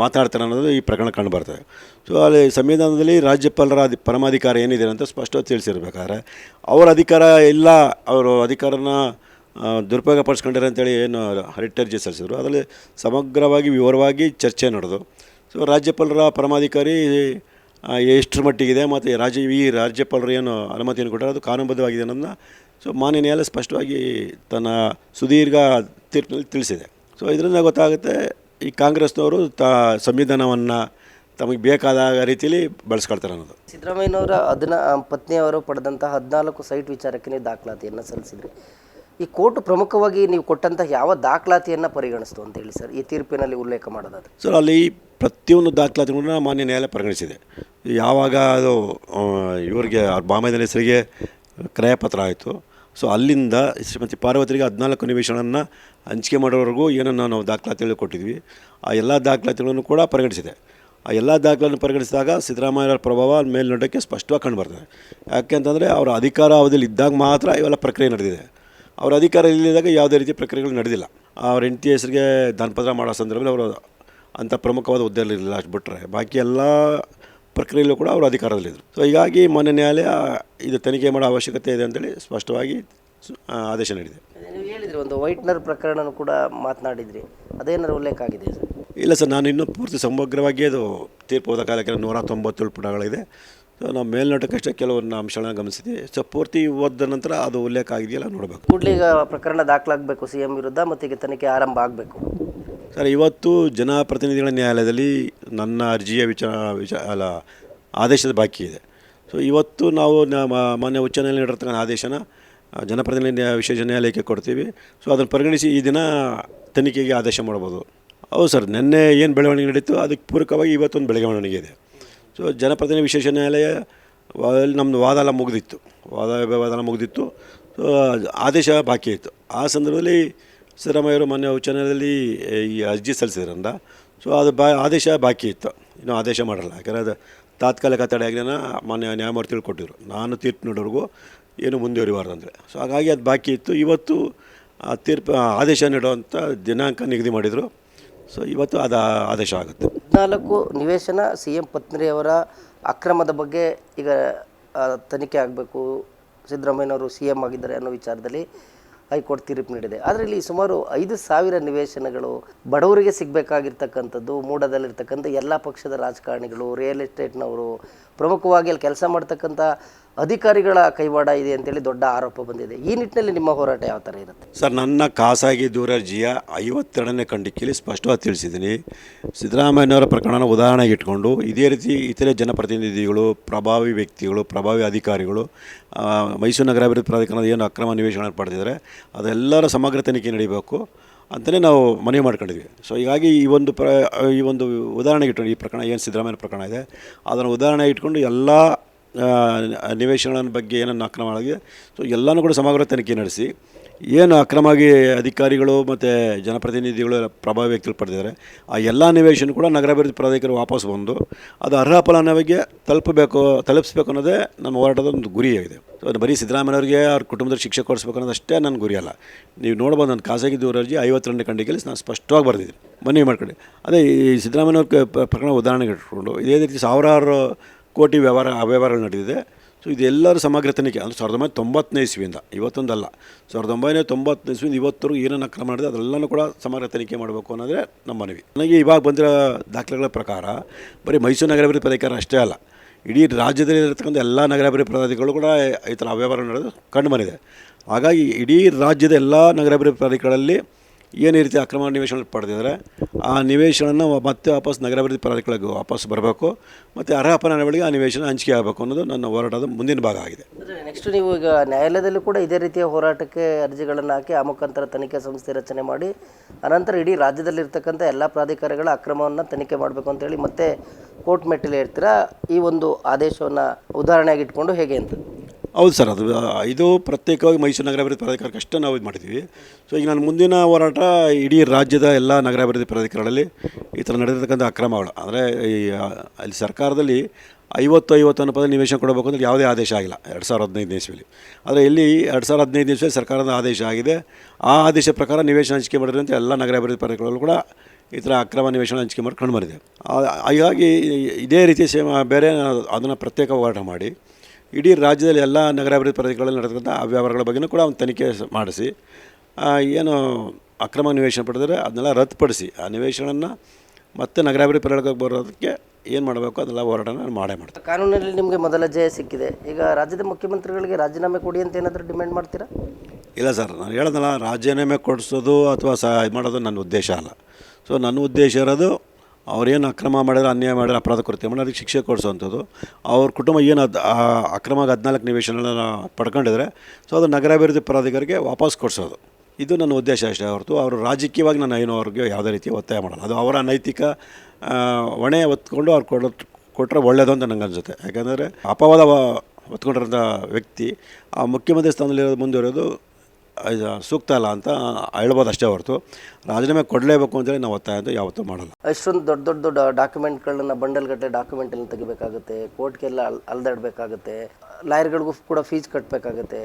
ಮಾತಾಡ್ತಾರೆ ಅನ್ನೋದು ಈ ಪ್ರಕರಣ ಕಂಡು ಬರ್ತದೆ. ಸೊ ಅಲ್ಲಿ ಸಂವಿಧಾನದಲ್ಲಿ ರಾಜ್ಯಪಾಲರ ಅಧಿ ಪರಮಾಧಿಕಾರ ಏನಿದೆ ಅಂತ ಸ್ಪಷ್ಟವಾಗಿ ತಿಳಿಸಿರ್ಬೇಕಾದ್ರೆ ಅವರ ಅಧಿಕಾರ ಇಲ್ಲ, ಅವರು ಅಧಿಕಾರನ ದುರುಪಯೋಗ ಪಡಿಸ್ಕೊಂಡಿದ್ದಾರೆ ಅಂತೇಳಿ ಏನು ಹರಿಟರ್ಜಿ ಸಲ್ಲಿಸಿದ್ರು. ಅದರಲ್ಲಿ ಸಮಗ್ರವಾಗಿ, ವಿವರವಾಗಿ ಚರ್ಚೆ ನಡೆದು ಸೊ ರಾಜ್ಯಪಾಲರ ಪರಮಾಧಿಕಾರಿ ಎಷ್ಟರ ಮಟ್ಟಿಗಿದೆ ಮತ್ತು ರಾಜ್ಯ, ಈ ರಾಜ್ಯಪಾಲರು ಏನು ಅನುಮತಿಯನ್ನು ಕೊಟ್ಟರೆ, ಅದು ಕಾನೂನುಬದ್ಧವಾಗಿದೆ ಅನ್ನೋದನ್ನ ಸೊ ಮಾನ್ಯ ನ್ಯಾಯಾಲಯ ಸ್ಪಷ್ಟವಾಗಿ ತನ್ನ ಸುದೀರ್ಘ ತೀರ್ಪಿನಲ್ಲಿ ತಿಳಿಸಿದೆ. ಸೊ ಇದರಿಂದ ಗೊತ್ತಾಗುತ್ತೆ ಈ ಕಾಂಗ್ರೆಸ್ನವರು ತ ಸಂವಿಧಾನವನ್ನು ತಮಗೆ ಬೇಕಾದ ರೀತಿಯಲ್ಲಿ ಬಳಸ್ಕೊಳ್ತಾರೆ ಅನ್ನೋದು. ಸಿದ್ದರಾಮಯ್ಯನವರ ಅದನ್ನ ಪತ್ನಿಯವರು ಪಡೆದಂತಹ ಹದಿನಾಲ್ಕು ಸೈಟ್ ವಿಚಾರಕ್ಕೆ ನೀವು ದಾಖಲಾತಿಯನ್ನು ಸಲ್ಲಿಸಿದ್ರಿ. ಈ ಕೋರ್ಟ್ ಪ್ರಮುಖವಾಗಿ ನೀವು ಕೊಟ್ಟಂತಹ ಯಾವ ದಾಖಲಾತಿಯನ್ನು ಪರಿಗಣಿಸ್ತು ಅಂತ ಹೇಳಿ ಸರ್ ಈ ತೀರ್ಪಿನಲ್ಲಿ ಉಲ್ಲೇಖ ಮಾಡೋದಾದ್ರೆ? ಸರ್ ಅಲ್ಲಿ ಪ್ರತಿಯೊಂದು ದಾಖಲಾತಿಗಳನ್ನ ಮಾನ್ಯ ನ್ಯಾಯಾಲಯ ಪರಿಗಣಿಸಿದೆ. ಯಾವಾಗ ಅದು ಇವರಿಗೆ ಬಾಮೇದ ಬಾಮೈದನ ಹೆಸರಿಗೆ ಕ್ರಯಪತ್ರ ಆಯಿತು. ಸೊ ಅಲ್ಲಿಂದ ಶ್ರೀಮತಿ ಪಾರ್ವತಿಗೆ ಹದಿನಾಲ್ಕು ನಿವೇಶನವನ್ನು ಹಂಚಿಕೆ ಮಾಡೋವರೆಗೂ ಏನನ್ನು ನಾವು ದಾಖಲಾತಿಗಳು ಕೊಟ್ಟಿದ್ವಿ. ಆ ಎಲ್ಲ ದಾಖಲಾತಿಗಳನ್ನು ಕೂಡ ಪರಿಗಣಿಸಿದೆ. ಆ ಎಲ್ಲ ದಾಖಲೆಯನ್ನು ಪರಿಗಣಿಸಿದಾಗ ಸಿದ್ದರಾಮಯ್ಯರ ಪ್ರಭಾವ ಮೇಲ್ನೋಟಕ್ಕೆ ಸ್ಪಷ್ಟವಾಗಿ ಕಂಡು ಬರ್ತದೆ. ಯಾಕೆಂತಂದರೆ ಅವರ ಅಧಿಕಾರ ಅವಧಿಯಲ್ಲಿ ಇದ್ದಾಗ ಮಾತ್ರ ಇವೆಲ್ಲ ಪ್ರಕ್ರಿಯೆ ನಡೆದಿದೆ. ಅವರ ಅಧಿಕಾರ ಇಲ್ಲದಾಗ ಯಾವುದೇ ರೀತಿ ಪ್ರಕ್ರಿಯೆಗಳು ನಡೆದಿಲ್ಲ. ಅವ್ರ ಹೆಂಡತಿ ಹೆಸರಿಗೆ ದಾನಪತ್ರ ಮಾಡೋ ಸಂದರ್ಭದಲ್ಲಿ ಅವರು ಅಂಥ ಪ್ರಮುಖವಾದ ಹುದ್ದೆಯಲ್ಲಿರಲಿಲ್ಲ ಅಷ್ಟು ಬಿಟ್ಟರೆ ಬಾಕಿ ಎಲ್ಲ ಪ್ರಕ್ರಿಯೆಯಲ್ಲೂ ಕೂಡ ಅವರು ಅಧಿಕಾರದಲ್ಲಿದ್ದರು. ಸೊ ಹೀಗಾಗಿ ಮಾನ್ಯ ನ್ಯಾಯಾಲಯ ಇದು ತನಿಖೆ ಮಾಡೋ ಅವಶ್ಯಕತೆ ಇದೆ ಅಂತೇಳಿ ಸ್ಪಷ್ಟವಾಗಿ ಆದೇಶ ನೀಡಿದೆ. ನೀವು ಹೇಳಿದ್ರಿ ಒಂದು ವೈಟ್ನರ್ ಪ್ರಕರಣನೂ ಕೂಡ ಮಾತನಾಡಿದ್ರಿ. ಅದೇನಾದ್ರು ಉಲ್ಲೇಖ ಆಗಿದೆ ಸರ್? ಇಲ್ಲ ಸರ್ ನಾನು ಇನ್ನೂ ಪೂರ್ತಿ ಸಮಗ್ರವಾಗಿ ಅದು ತೀರ್ಪು ಹೋದ ಕಾಲಕ್ಕೆ ನೂರ ತೊಂಬತ್ತೇಳು ಪುಟಗಳಿದೆ ಸೊ ನಾವು ಮೇಲ್ನೋಟಕ್ಕಷ್ಟೇ ಕೆಲವೊಂದು ಅಂಶಗಳನ್ನ ಗಮನಿಸಿದ್ವಿ ಸೊ ಪೂರ್ತಿ ಓದಿದ ನಂತರ ಅದು ಉಲ್ಲೇಖ ಆಗಿದೆಯಲ್ಲ ನೋಡಬೇಕು. ಕೂಡಲೇ ಪ್ರಕರಣ ದಾಖಲಾಗಬೇಕು ಸಿ ಎಂ ವಿರುದ್ಧ ಮತ್ತು ಈಗ ತನಿಖೆ ಆರಂಭ ಆಗಬೇಕು. ಸರ್ ಇವತ್ತು ಜನಪ್ರತಿನಿಧಿಗಳ ನ್ಯಾಯಾಲಯದಲ್ಲಿ ನನ್ನ ಅರ್ಜಿಯ ವಿಚಾರ ವಿಚಾರ ಅಲ್ಲ, ಆದೇಶದ ಬಾಕಿ ಇದೆ. ಸೊ ಇವತ್ತು ನಾವು ನಮ್ಮ ಮಾನ್ಯ ಉಚ್ಚ ನ್ಯಾಯಾಲಯ ನೀಡಿರ್ತಕ್ಕಂಥ ಆದೇಶನ ಜನಪ್ರತಿನಿಧಿ ವಿಶೇಷ ನ್ಯಾಯಾಲಯಕ್ಕೆ ಕೊಡ್ತೀವಿ. ಸೊ ಅದನ್ನು ಪರಿಗಣಿಸಿ ಈ ದಿನ ತನಿಖೆಗೆ ಆದೇಶ ಮಾಡ್ಬೋದು ಹೌದು ಸರ್, ನಿನ್ನೆ ಏನು ಬೆಳವಣಿಗೆ ನಡೀತು, ಅದಕ್ಕೆ ಪೂರಕವಾಗಿ ಇವತ್ತೊಂದು ಬೆಳವಣಿಗೆ ಇದೆ. ಸೊ ಜನಪ್ರತಿನಿಧಿ ವಿಶೇಷ ನ್ಯಾಯಾಲಯ ನಮ್ಮದು ವಾದ ಎಲ್ಲ ಮುಗಿದಿತ್ತು. ವಾದ ವಿವಾದ ಎಲ್ಲ ಮುಗಿದಿತ್ತು. ಸೊ ಆದೇಶ ಬಾಕಿ ಇತ್ತು. ಆ ಸಂದರ್ಭದಲ್ಲಿ ಸಿದ್ದರಾಮಯ್ಯವರು ಮೊನ್ನೆ ಉಚ್ಚ ನ್ಯಾಯಾಲಯದಲ್ಲಿ ಈ ಅರ್ಜಿ ಸಲ್ಲಿಸಿದ್ರಿಂದ ಸೊ ಅದು ಬಾ, ಆದೇಶ ಬಾಕಿ ಇತ್ತು. ಇನ್ನೂ ಆದೇಶ ಮಾಡಲ್ಲ. ಯಾಕಂದರೆ ಅದು ತಾತ್ಕಾಲಿಕ ತಡೆಯಾಜ್ಞೆನ ಮಾನ್ಯ ನ್ಯಾಯಮೂರ್ತಿ ಕೊಟ್ಟಿದ್ರು ನಾನು ತೀರ್ಪು ನೋಡೋರ್ಗೂ ಏನು ಮುಂದುವರಿಬಾರ್ದು ಅಂದರೆ ಸೊ ಹಾಗಾಗಿ ಅದು ಬಾಕಿ ಇತ್ತು. ಇವತ್ತು ಆ ತೀರ್ಪು ಆದೇಶ ನೀಡುವಂಥ ದಿನಾಂಕ ನಿಗದಿ ಮಾಡಿದರು. ಸೊ ಇವತ್ತು ಅದು ಆದೇಶ ಆಗುತ್ತೆ. ಹದಿನಾಲ್ಕು ನಿವೇಶನ ಸಿ ಎಂ ಪತ್ನಿಯವರ ಅಕ್ರಮದ ಬಗ್ಗೆ ಈಗ ತನಿಖೆ ಆಗಬೇಕು. ಸಿದ್ದರಾಮಯ್ಯನವರು ಸಿ ಎಂ ಆಗಿದ್ದಾರೆ ಅನ್ನೋ ವಿಚಾರದಲ್ಲಿ ಹೈಕೋರ್ಟ್ ತೀರ್ಪು ನೀಡಿದೆ. ಅದರಲ್ಲಿ ಸುಮಾರು ಐದು ಸಾವಿರ ನಿವೇಶನಗಳು ಬಡವರಿಗೆ ಸಿಗಬೇಕಾಗಿರ್ತಕ್ಕಂಥದ್ದು, ಮೂಡದಲ್ಲಿರ್ತಕ್ಕಂಥ ಎಲ್ಲ ಪಕ್ಷದ ರಾಜಕಾರಣಿಗಳು ರಿಯಲ್ ಎಸ್ಟೇಟ್ನವರು ಪ್ರಮುಖವಾಗಿ ಅಲ್ಲಿ ಕೆಲಸ ಮಾಡ್ತಕ್ಕಂಥ ಅಧಿಕಾರಿಗಳ ಕೈವಾಡ ಇದೆ ಅಂತೇಳಿ ದೊಡ್ಡ ಆರೋಪ ಬಂದಿದೆ. ಈ ನಿಟ್ಟಿನಲ್ಲಿ ನಿಮ್ಮ ಹೋರಾಟ ಯಾವ ಥರ ಇರುತ್ತೆ? ಸರ್, ನನ್ನ ಖಾಸಗಿ ದೂರರ್ಜಿಯ ಐವತ್ತೆರಡನೇ ಖಂಡಿಕೆಯಲ್ಲಿ ಸ್ಪಷ್ಟವಾಗಿ ತಿಳಿಸಿದ್ದೀನಿ. ಸಿದ್ದರಾಮಯ್ಯನವರ ಪ್ರಕರಣನ ಉದಾಹರಣೆಗೆ ಇಟ್ಕೊಂಡು, ಇದೇ ರೀತಿ ಇತರೆ ಜನಪ್ರತಿನಿಧಿಗಳು, ಪ್ರಭಾವಿ ವ್ಯಕ್ತಿಗಳು, ಪ್ರಭಾವಿ ಅಧಿಕಾರಿಗಳು ಮೈಸೂರು ನಗರಾಭಿವೃದ್ಧಿ ಪ್ರಾಧಿಕಾರದ ಏನು ಅಕ್ರಮ ನಿವೇಶನ ಪಡೆದಿದ್ದಾರೆ ಅದೆಲ್ಲರ ಸಮಗ್ರ ತನಿಖೆ ನಡೀಬೇಕು ಅಂತಲೇ ನಾವು ಮನವಿ ಮಾಡ್ಕೊಂಡಿದ್ವಿ. ಸೊ ಹೀಗಾಗಿ ಈ ಒಂದು ಪ್ರ, ಈ ಒಂದು ಉದಾಹರಣೆಗೆ ಇಟ್ಕೊಂಡು ಈ ಪ್ರಕರಣ, ಏನು ಸಿದ್ದರಾಮಯ್ಯ ಪ್ರಕರಣ ಇದೆ, ಅದನ್ನು ಉದಾಹರಣೆ ಇಟ್ಕೊಂಡು ಎಲ್ಲ ನಿವೇಶನಗಳ ಬಗ್ಗೆ ಏನನ್ನು ಅಕ್ರಮವಾಗಿ ಸೊ ಎಲ್ಲನೂ ಕೂಡ ಸಮಗ್ರ ತನಿಖೆ ನಡೆಸಿ, ಏನು ಅಕ್ರಮವಾಗಿ ಅಧಿಕಾರಿಗಳು ಮತ್ತು ಜನಪ್ರತಿನಿಧಿಗಳು ಪ್ರಭಾವ ವ್ಯಕ್ತಿಗಳು ಪಡೆದಿದ್ದಾರೆ ಆ ಎಲ್ಲ ನಿವೇಶನ ಕೂಡ ನಗರಾಭಿವೃದ್ಧಿ ಪ್ರಾಧಿಕಾರ ವಾಪಸ್ ಬಂದು, ಅದು ಅರ್ಹ ಫಲಾನುಭವಿಗೆ ತಲುಪಬೇಕು, ತಲುಪಿಸ್ಬೇಕು ಅನ್ನೋದೇ ನಮ್ಮ ಹೋರಾಟದ ಒಂದು ಗುರಿಯಾಗಿದೆ ಸೊ ಅದು ಬರೀ ಸಿದ್ದರಾಮಯ್ಯವ್ರಿಗೆ ಅವ್ರ ಕುಟುಂಬದ ಶಿಕ್ಷೆ ಕೊಡಿಸ್ಬೇಕು ಅನ್ನೋದಷ್ಟೇ ನನ್ನ ಗುರಿ ಅಲ್ಲ. ನೀವು ನೋಡ್ಬೋದು ನನ್ನ ಖಾಸಗಿ ದೂರರ್ಜಿ ಐವತ್ತೆರಡನೇ ಖಂಡಿಕೆಯಲ್ಲಿ ನಾನು ಸ್ಪಷ್ಟವಾಗಿ ಬರೆದಿದ್ದೀನಿ. ಮನವಿ ಮಾಡ್ಕೊಂಡು ಅದೇ ಈ ಸಿದ್ದರಾಮಯ್ಯವ್ರ ಪ್ರಕರಣ ಉದಾಹರಣೆಗೆ ಇಟ್ಕೊಂಡು, ಇದೇ ರೀತಿ ಸಾವಿರಾರು ಕೋಟಿ ವ್ಯವಹಾರ, ಅವ್ಯವಹಾರಗಳು ನಡೆದಿದೆ. ಸೊ ಇದೆಲ್ಲರ ಸಮಗ್ರ ತನಿಖೆ, ಅಂದರೆ ಸಾವಿರದ ಒಂಬೈನೂರ ತೊಂಬತ್ತನೇ ಇಸ್ವಿಯಿಂದ, ಇವತ್ತೊಂದಲ್ಲ. ಸಾವಿರದ ಒಂಬೈನೂರ ತೊಂಬತ್ತನೇ ಇಸ್ವಿಯಿಂದ ಇವತ್ತರೆಗೂ ಏನೇನು ಅಕ್ರಮ ಮಾಡಿದೆ ಅದೆಲ್ಲನೂ ಕೂಡ ಸಮಗ್ರ ತನಿಖೆ ಮಾಡಬೇಕು ಅನ್ನೋದೇ ನಮ್ಮ ಮನವಿ. ನನಗೆ ಇವಾಗ ಬಂದಿರೋ ದಾಖಲೆಗಳ ಪ್ರಕಾರ, ಬರೀ ಮೈಸೂರು ನಗರಾಭಿವೃದ್ಧಿ ಪ್ರಾಧಿಕಾರ ಅಷ್ಟೇ ಅಲ್ಲ, ಇಡೀ ರಾಜ್ಯದಲ್ಲಿ ಇರತಕ್ಕಂಥ ಎಲ್ಲ ನಗರಾಭಿವೃದ್ಧಿ ಪ್ರಾಧಿಕಾರಗಳು ಕೂಡ ಈ ಥರ ಅವ್ಯವಹಾರ ನಡೆದು ಕಂಡು ಬಂದಿದೆ. ಹಾಗಾಗಿ ಇಡೀ ರಾಜ್ಯದ ಎಲ್ಲ ನಗರಾಭಿವೃದ್ಧಿ ಪ್ರಾಧಿಕಾರಗಳಲ್ಲಿ ಏನು ಈ ರೀತಿ ಅಕ್ರಮ ನಿವೇಶನ ಪಡೆದಿದ್ದಾರೆ ಆ ನಿವೇಶನ ಮತ್ತೆ ವಾಪಸ್ ನಗರಾಭಿವೃದ್ಧಿ ಪ್ರಾಧಿಕಾರಕ್ಕೆ ವಾಪಸ್ ಬರಬೇಕು, ಮತ್ತು ಅರ್ಹ ಫಲಾನುಭವಿಗಳಿಗೆ ಆ ನಿವೇಶನ ಹಂಚಿಕೆ ಆಗಬೇಕು ಅನ್ನೋದು ನನ್ನ ಹೋರಾಟದ ಮುಂದಿನ ಭಾಗ ಆಗಿದೆ. ನೆಕ್ಸ್ಟ್ ನೀವು ಈಗ ನ್ಯಾಯಾಲಯದಲ್ಲೂ ಕೂಡ ಇದೇ ರೀತಿಯ ಹೋರಾಟಕ್ಕೆ ಅರ್ಜಿಗಳನ್ನು ಹಾಕಿ ಆ ಮುಖಾಂತರ ತನಿಖಾ ಸಂಸ್ಥೆ ರಚನೆ ಮಾಡಿ, ಅನಂತರ ಇಡೀ ರಾಜ್ಯದಲ್ಲಿರ್ತಕ್ಕಂಥ ಎಲ್ಲ ಪ್ರಾಧಿಕಾರಗಳ ಅಕ್ರಮವನ್ನು ತನಿಖೆ ಮಾಡಬೇಕು ಅಂತೇಳಿ ಮತ್ತೆ ಕೋರ್ಟ್ ಮೆಟ್ಟಿಲು ಇರ್ತೀರಾ ಈ ಒಂದು ಆದೇಶವನ್ನು ಉದಾಹರಣೆಯಾಗಿಟ್ಕೊಂಡು ಹೇಗೆ ಅಂತ? ಹೌದು ಸರ್, ಅದು ಇದು ಪ್ರತ್ಯೇಕವಾಗಿ ಮೈಸೂರು ನಗರಾಭಿವೃದ್ಧಿ ಪ್ರಾಧಿಕಾರಕ್ಕೆ ಅಷ್ಟೇ ನಾವು ಇದು ಮಾಡಿದ್ದೀವಿ ಸೊ ಈಗ ನಾನು ಮುಂದಿನ ಹೋರಾಟ ಇಡೀ ರಾಜ್ಯದ ಎಲ್ಲ ನಗರಾಭಿವೃದ್ಧಿ ಪ್ರಾಧಿಕಾರಗಳಲ್ಲಿ ಈ ಥರ ನಡೆದಿರತಕ್ಕಂಥ ಅಕ್ರಮಗಳು. ಅಂದರೆ ಈ ಅಲ್ಲಿ ಸರ್ಕಾರದಲ್ಲಿ ಐವತ್ತು ಐವತ್ತು ಅನುಪಾತ ನಿವೇಶನ ಕೊಡಬೇಕು ಅಂದರೆ ಯಾವುದೇ ಆದೇಶ ಆಗಿಲ್ಲ, ಎರಡು ಸಾವಿರದ ಹದಿನೈದು ದಿವಸದಲ್ಲಿ. ಆದರೆ ಇಲ್ಲಿ ಎರಡು ಸಾವಿರದ ಹದಿನೈದು ಇಸ್ವಿಯಲ್ಲಿ ಸರ್ಕಾರದ ಆದೇಶ ಆಗಿದೆ. ಆ ಆದೇಶ ಪ್ರಕಾರ ನಿವೇಶನ ಹಂಚಿಕೆ ಮಾಡಿದ್ರಂತೆ ಎಲ್ಲ ನಗರಾಭಿವೃದ್ಧಿ ಪ್ರಾಧಿಕಾರಗಳು ಕೂಡ ಈ ಥರ ಅಕ್ರಮ ನಿವೇಶನ ಹಂಚಿಕೆ ಮಾಡಿ ಕಂಡು ಬಂದಿದೆ ಆ- ಹಾಗಾಗಿ ಇದೇ ರೀತಿ ಸೇಮ್, ಬೇರೆ, ಅದನ್ನು ಪ್ರತ್ಯೇಕ ಹೋರಾಟ ಮಾಡಿ ಇಡೀ ರಾಜ್ಯದಲ್ಲಿ ಎಲ್ಲ ನಗರಾಭಿವೃದ್ಧಿ ಪ್ರದೇಶಗಳಲ್ಲಿ ನಡೆದಂಥ ಅವ್ಯವಹಾರಗಳ ಬಗ್ಗೆನೂ ಕೂಡ ಒಂದು ತನಿಖೆ ಮಾಡಿಸಿ ಏನು ಅಕ್ರಮ ನಿವೇಶನ ಪಡೆದರೆ ಅದನ್ನೆಲ್ಲ ರದ್ದುಪಡಿಸಿ. ಆ ನಿವೇಶನವನ್ನು ಮತ್ತೆ ನಗರಾಭಿವೃದ್ಧಿ ಪ್ರಯೋಗಕ್ಕೆ ಬರೋದಕ್ಕೆ ಏನು ಮಾಡಬೇಕು ಅದೆಲ್ಲ ಹೋರಾಟನ ಮಾಡೇ ಮಾಡ್ತೀನಿ. ಕಾನೂನಲ್ಲಿ ನಿಮಗೆ ಮೊದಲ ಜಯ ಸಿಕ್ಕಿದೆ. ಈಗ ರಾಜ್ಯದ ಮುಖ್ಯಮಂತ್ರಿಗಳಿಗೆ ರಾಜೀನಾಮೆ ಕೊಡಿ ಅಂತ ಏನಾದರೂ ಡಿಮ್ಯಾಂಡ್ ಮಾಡ್ತೀರಾ? ಇಲ್ಲ ಸರ್ ನಾನು ಹೇಳೋದಲ್ಲ ರಾಜೀನಾಮೆ ಕೊಡಿಸೋದು ಅಥವಾ ಸಹ ಇದು ಮಾಡೋದು ನನ್ನ ಉದ್ದೇಶ ಅಲ್ಲ. ಸೊ ನನ್ನ ಉದ್ದೇಶ ಇರೋದು ಅವ್ರೇನು ಅಕ್ರಮ ಮಾಡಿದ್ರೆ ಅನ್ಯಾಯ ಮಾಡಿದ್ರೆ ಅಪರಾಧ ಕೃತ್ಯ ಮಾಡಿ ಅದಕ್ಕೆ ಶಿಕ್ಷೆ ಕೊಡಿಸೋವಂಥದ್ದು. ಅವ್ರ ಕುಟುಂಬ ಏನು ಅದು ಆ ಅಕ್ರಮವಾಗಿ ಹದಿನಾಲ್ಕು ನಿವೇಶನ ಪಡ್ಕೊಂಡಿದ್ರೆ, ಸೊ ಅದು ನಗರಾಭಿವೃದ್ಧಿ ಪ್ರಾಧಿಕಾರಿಗೆ ವಾಪಸ್ ಕೊಡಿಸೋದು. ಇದು ನನ್ನ ಉದ್ದೇಶ ಅಷ್ಟೇ ಹೊರತು, ಅವರು ರಾಜಕೀಯವಾಗಿ ನಾನು ಏನೋ ಅವ್ರಿಗೆ ಯಾವುದೇ ರೀತಿ ಒತ್ತಾಯ ಮಾಡಲ್ಲ. ಅದು ಅವರ ನೈತಿಕ ಹೊಣೆ ಹೊತ್ಕೊಂಡು ಅವ್ರು ಕೊಡೋ ಕೊಟ್ಟರೆ ಒಳ್ಳೆಯದು ಅಂತ ನನಗೆ ಅನಿಸುತ್ತೆ. ಯಾಕೆಂದರೆ ಅಪವಾದ ಹೊತ್ಕೊಂಡಿರೋಂಥ ವ್ಯಕ್ತಿ, ಆ ಮುಖ್ಯಮಂತ್ರಿ ಸ್ಥಾನದಲ್ಲಿರೋದು ಮುಂದುವರೆಯೋದು ಸೂಕ್ತ ಅಲ್ಲ ಅಂತ ಹೇಳ್ಬೋದು ಅಷ್ಟೇ ಹೊರತು. ರಾಜೀನಾಮೆ ಕೊಡಲೇಬೇಕು ಅಂತೇಳಿ ನಾವು ಒತ್ತಾಯ ಅಂತ ಯಾವತ್ತೂ ಮಾಡಲ್ಲ. ಅಷ್ಟೊಂದು ದೊಡ್ಡ ದೊಡ್ಡ ದೊಡ್ಡ ಡಾಕ್ಯುಮೆಂಟ್ಗಳನ್ನ ಬಂಡಲ್ ಗಟ್ಟಲೆ ಡಾಕ್ಯುಮೆಂಟನ್ನು ತೆಗಿಬೇಕಾಗುತ್ತೆ ಕೋರ್ಟ್ಗೆಲ್ಲ ಅಲ್ ಅಲ್ದಾಡಬೇಕಾಗುತ್ತೆ ಲಾಯರ್ಗಳಿಗೂ ಕೂಡ ಫೀಸ್ ಕಟ್ಟಬೇಕಾಗುತ್ತೆ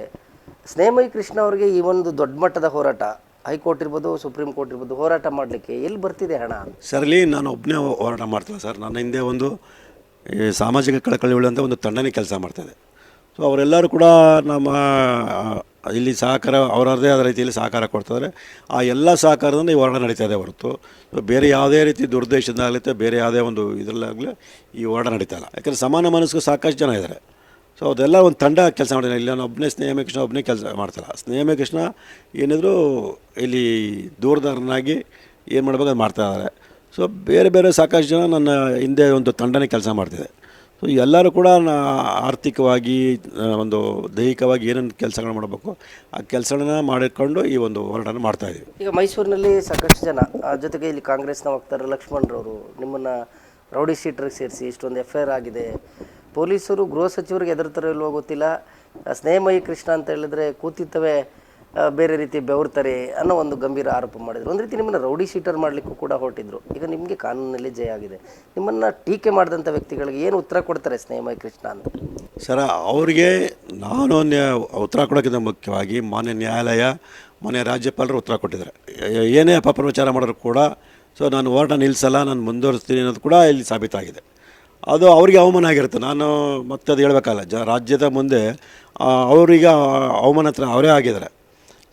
ಸ್ನೇಹಮಯಿ ಕೃಷ್ಣ ಅವರಿಗೆ ಈ ಒಂದು ದೊಡ್ಡ ಮಟ್ಟದ ಹೋರಾಟ ಹೈಕೋರ್ಟ್ ಇರ್ಬೋದು ಸುಪ್ರೀಂ ಕೋರ್ಟ್ ಇರ್ಬೋದು ಹೋರಾಟ ಮಾಡಲಿಕ್ಕೆ ಎಲ್ಲಿ ಬರ್ತಿದೆ ಹಣ? ಸರ್ಲಿ ನಾನು ಒಬ್ಬನೇ ಹೋರಾಟ ಮಾಡ್ತಿಲ್ಲ ಸರ್. ನನ್ನ ಹಿಂದೆ ಒಂದು ಈ ಸಾಮಾಜಿಕ ಕಳಕಳಿ ಅಂತ ಒಂದು ತಂಡನೇ ಕೆಲಸ ಮಾಡ್ತಾ ಇದೆ. ಸೊ ಅವರೆಲ್ಲರೂ ಕೂಡ ನಮ್ಮ ಇಲ್ಲಿ ಸಹಕಾರ ಅವರದೇ ಆದ ರೀತಿಯಲ್ಲಿ ಸಹಕಾರ ಕೊಡ್ತಾರೆ. ಆ ಎಲ್ಲ ಸಹಕಾರದಿಂದ ಈ ಹೋರಾಟ ನಡೀತಾ ಇದೆ ಹೊರತು. ಬೇರೆ ಯಾವುದೇ ರೀತಿ ದುರ್ದೇಶದಿಂದ ಆಗಲಿ, ಬೇರೆ ಯಾವುದೇ ಒಂದು ಇದರಲ್ಲಾಗಲಿ ಈ ಹೋರಾಟ ನಡೀತಾ ಇಲ್ಲ. ಯಾಕಂದರೆ ಸಮಾನ ಮನಸ್ಸು ಸಾಕಷ್ಟು ಜನ ಇದ್ದಾರೆ. ಸೊ ಅದೆಲ್ಲ ಒಂದು ತಂಡ ಕೆಲಸ ಮಾಡಿದೆ ಇಲ್ಲ ನಾನು ಒಬ್ಬನೇ ಸ್ನೇಹಮೇ ಕೃಷ್ಣ ಒಬ್ಬನೇ ಕೆಲಸ ಮಾಡ್ತಾರೆ ಸ್ನೇಹ ಕೃಷ್ಣ ಏನಿದ್ರು ಇಲ್ಲಿ ದೂರದಾರನಾಗಿ ಏನು ಮಾಡ್ಬೇಕು ಅದು ಮಾಡ್ತಾ ಇದ್ದಾರೆ. ಸೊ ಬೇರೆ ಬೇರೆ ಸಾಕಷ್ಟು ಜನ ನನ್ನ ಹಿಂದೆ ಒಂದು ತಂಡನೇ ಕೆಲಸ ಮಾಡ್ತಿದೆ. ಸೊ ಎಲ್ಲರೂ ಕೂಡ ಆರ್ಥಿಕವಾಗಿ ಒಂದು ದೈಹಿಕವಾಗಿ ಏನೇನು ಕೆಲಸಗಳು ಮಾಡಬೇಕು, ಆ ಕೆಲಸಗಳನ್ನ ಮಾಡಿಕೊಂಡು ಈ ಒಂದು ಹೋರಾಟನ ಮಾಡ್ತಾಯಿದ್ದೀವಿ ಈಗ ಮೈಸೂರಿನಲ್ಲಿ ಸಾಕಷ್ಟು ಜನ ಜೊತೆಗೆ ಇಲ್ಲಿ ಕಾಂಗ್ರೆಸ್ನ ವಕ್ತಾರ ಲಕ್ಷ್ಮಣರವರು, ನಿಮ್ಮನ್ನು ರೌಡಿ ಸೀಟ್ರಿಗೆ ಸೇರಿಸಿ ಇಷ್ಟೊಂದು ಎಫ್ ಐ ಆರ್ ಆಗಿದೆ. ಪೊಲೀಸರು ಗೃಹ ಸಚಿವರಿಗೆ ಎದುರ್ತಾರೋ ಇಲ್ವೋ ಗೊತ್ತಿಲ್ಲ. ಸ್ನೇಹಮಯಿ ಕೃಷ್ಣ ಅಂತ ಹೇಳಿದ್ರೆ ಕೂತಿತ್ತವೆ ಬೇರೆ ರೀತಿ ಬೆವರ್ತಾರೆ ಅನ್ನೋ ಒಂದು ಗಂಭೀರ ಆರೋಪ ಮಾಡಿದರು. ಒಂದು ರೀತಿ ನಿಮ್ಮನ್ನು ರೌಡಿ ಶೀಟರ್ ಮಾಡಲಿಕ್ಕೂ ಕೂಡ ಹೊರಟಿದ್ರು. ಈಗ ನಿಮಗೆ ಕಾನೂನಿನಲ್ಲಿ ಜಯ ಆಗಿದೆ. ನಿಮ್ಮನ್ನು ಟೀಕೆ ಮಾಡಿದಂಥ ವ್ಯಕ್ತಿಗಳಿಗೆ ಏನು ಉತ್ತರ ಕೊಡ್ತಾರೆ ಸ್ನೇಹಮಯ ಕೃಷ್ಣ ಅಂತ? ಸರ, ಅವರಿಗೆ ನಾನು ಉತ್ತರ ಕೊಡೋಕ್ಕಿಂತ ಮುಖ್ಯವಾಗಿ ಮಾನ್ಯ ನ್ಯಾಯಾಲಯ, ಮಾನ್ಯ ರಾಜ್ಯಪಾಲರು ಉತ್ತರ ಕೊಟ್ಟಿದ್ದಾರೆ. ಏನೇ ಅಪಪ್ರಚಾರ ಮಾಡೋರು ಕೂಡ, ಸೊ ನಾನು ಹೋರಾಟ ನಿಲ್ಲಿಸಲ್ಲ ನಾನು ಮುಂದುವರಿಸ್ತೀನಿ ಅನ್ನೋದು ಕೂಡ ಇಲ್ಲಿ ಸಾಬೀತಾಗಿದೆ. ಅದು ಅವರಿಗೆ ಅವಮಾನ ಆಗಿರುತ್ತೆ. ನಾನು ಮತ್ತೆ ಅದು ಹೇಳಬೇಕಲ್ಲ, ಜ, ರಾಜ್ಯದ ಮುಂದೆ ಅವರಿಗೆ ಅವಮಾನ ಹತ್ರ ಅವರೇ ಆಗಿದ್ದಾರೆ.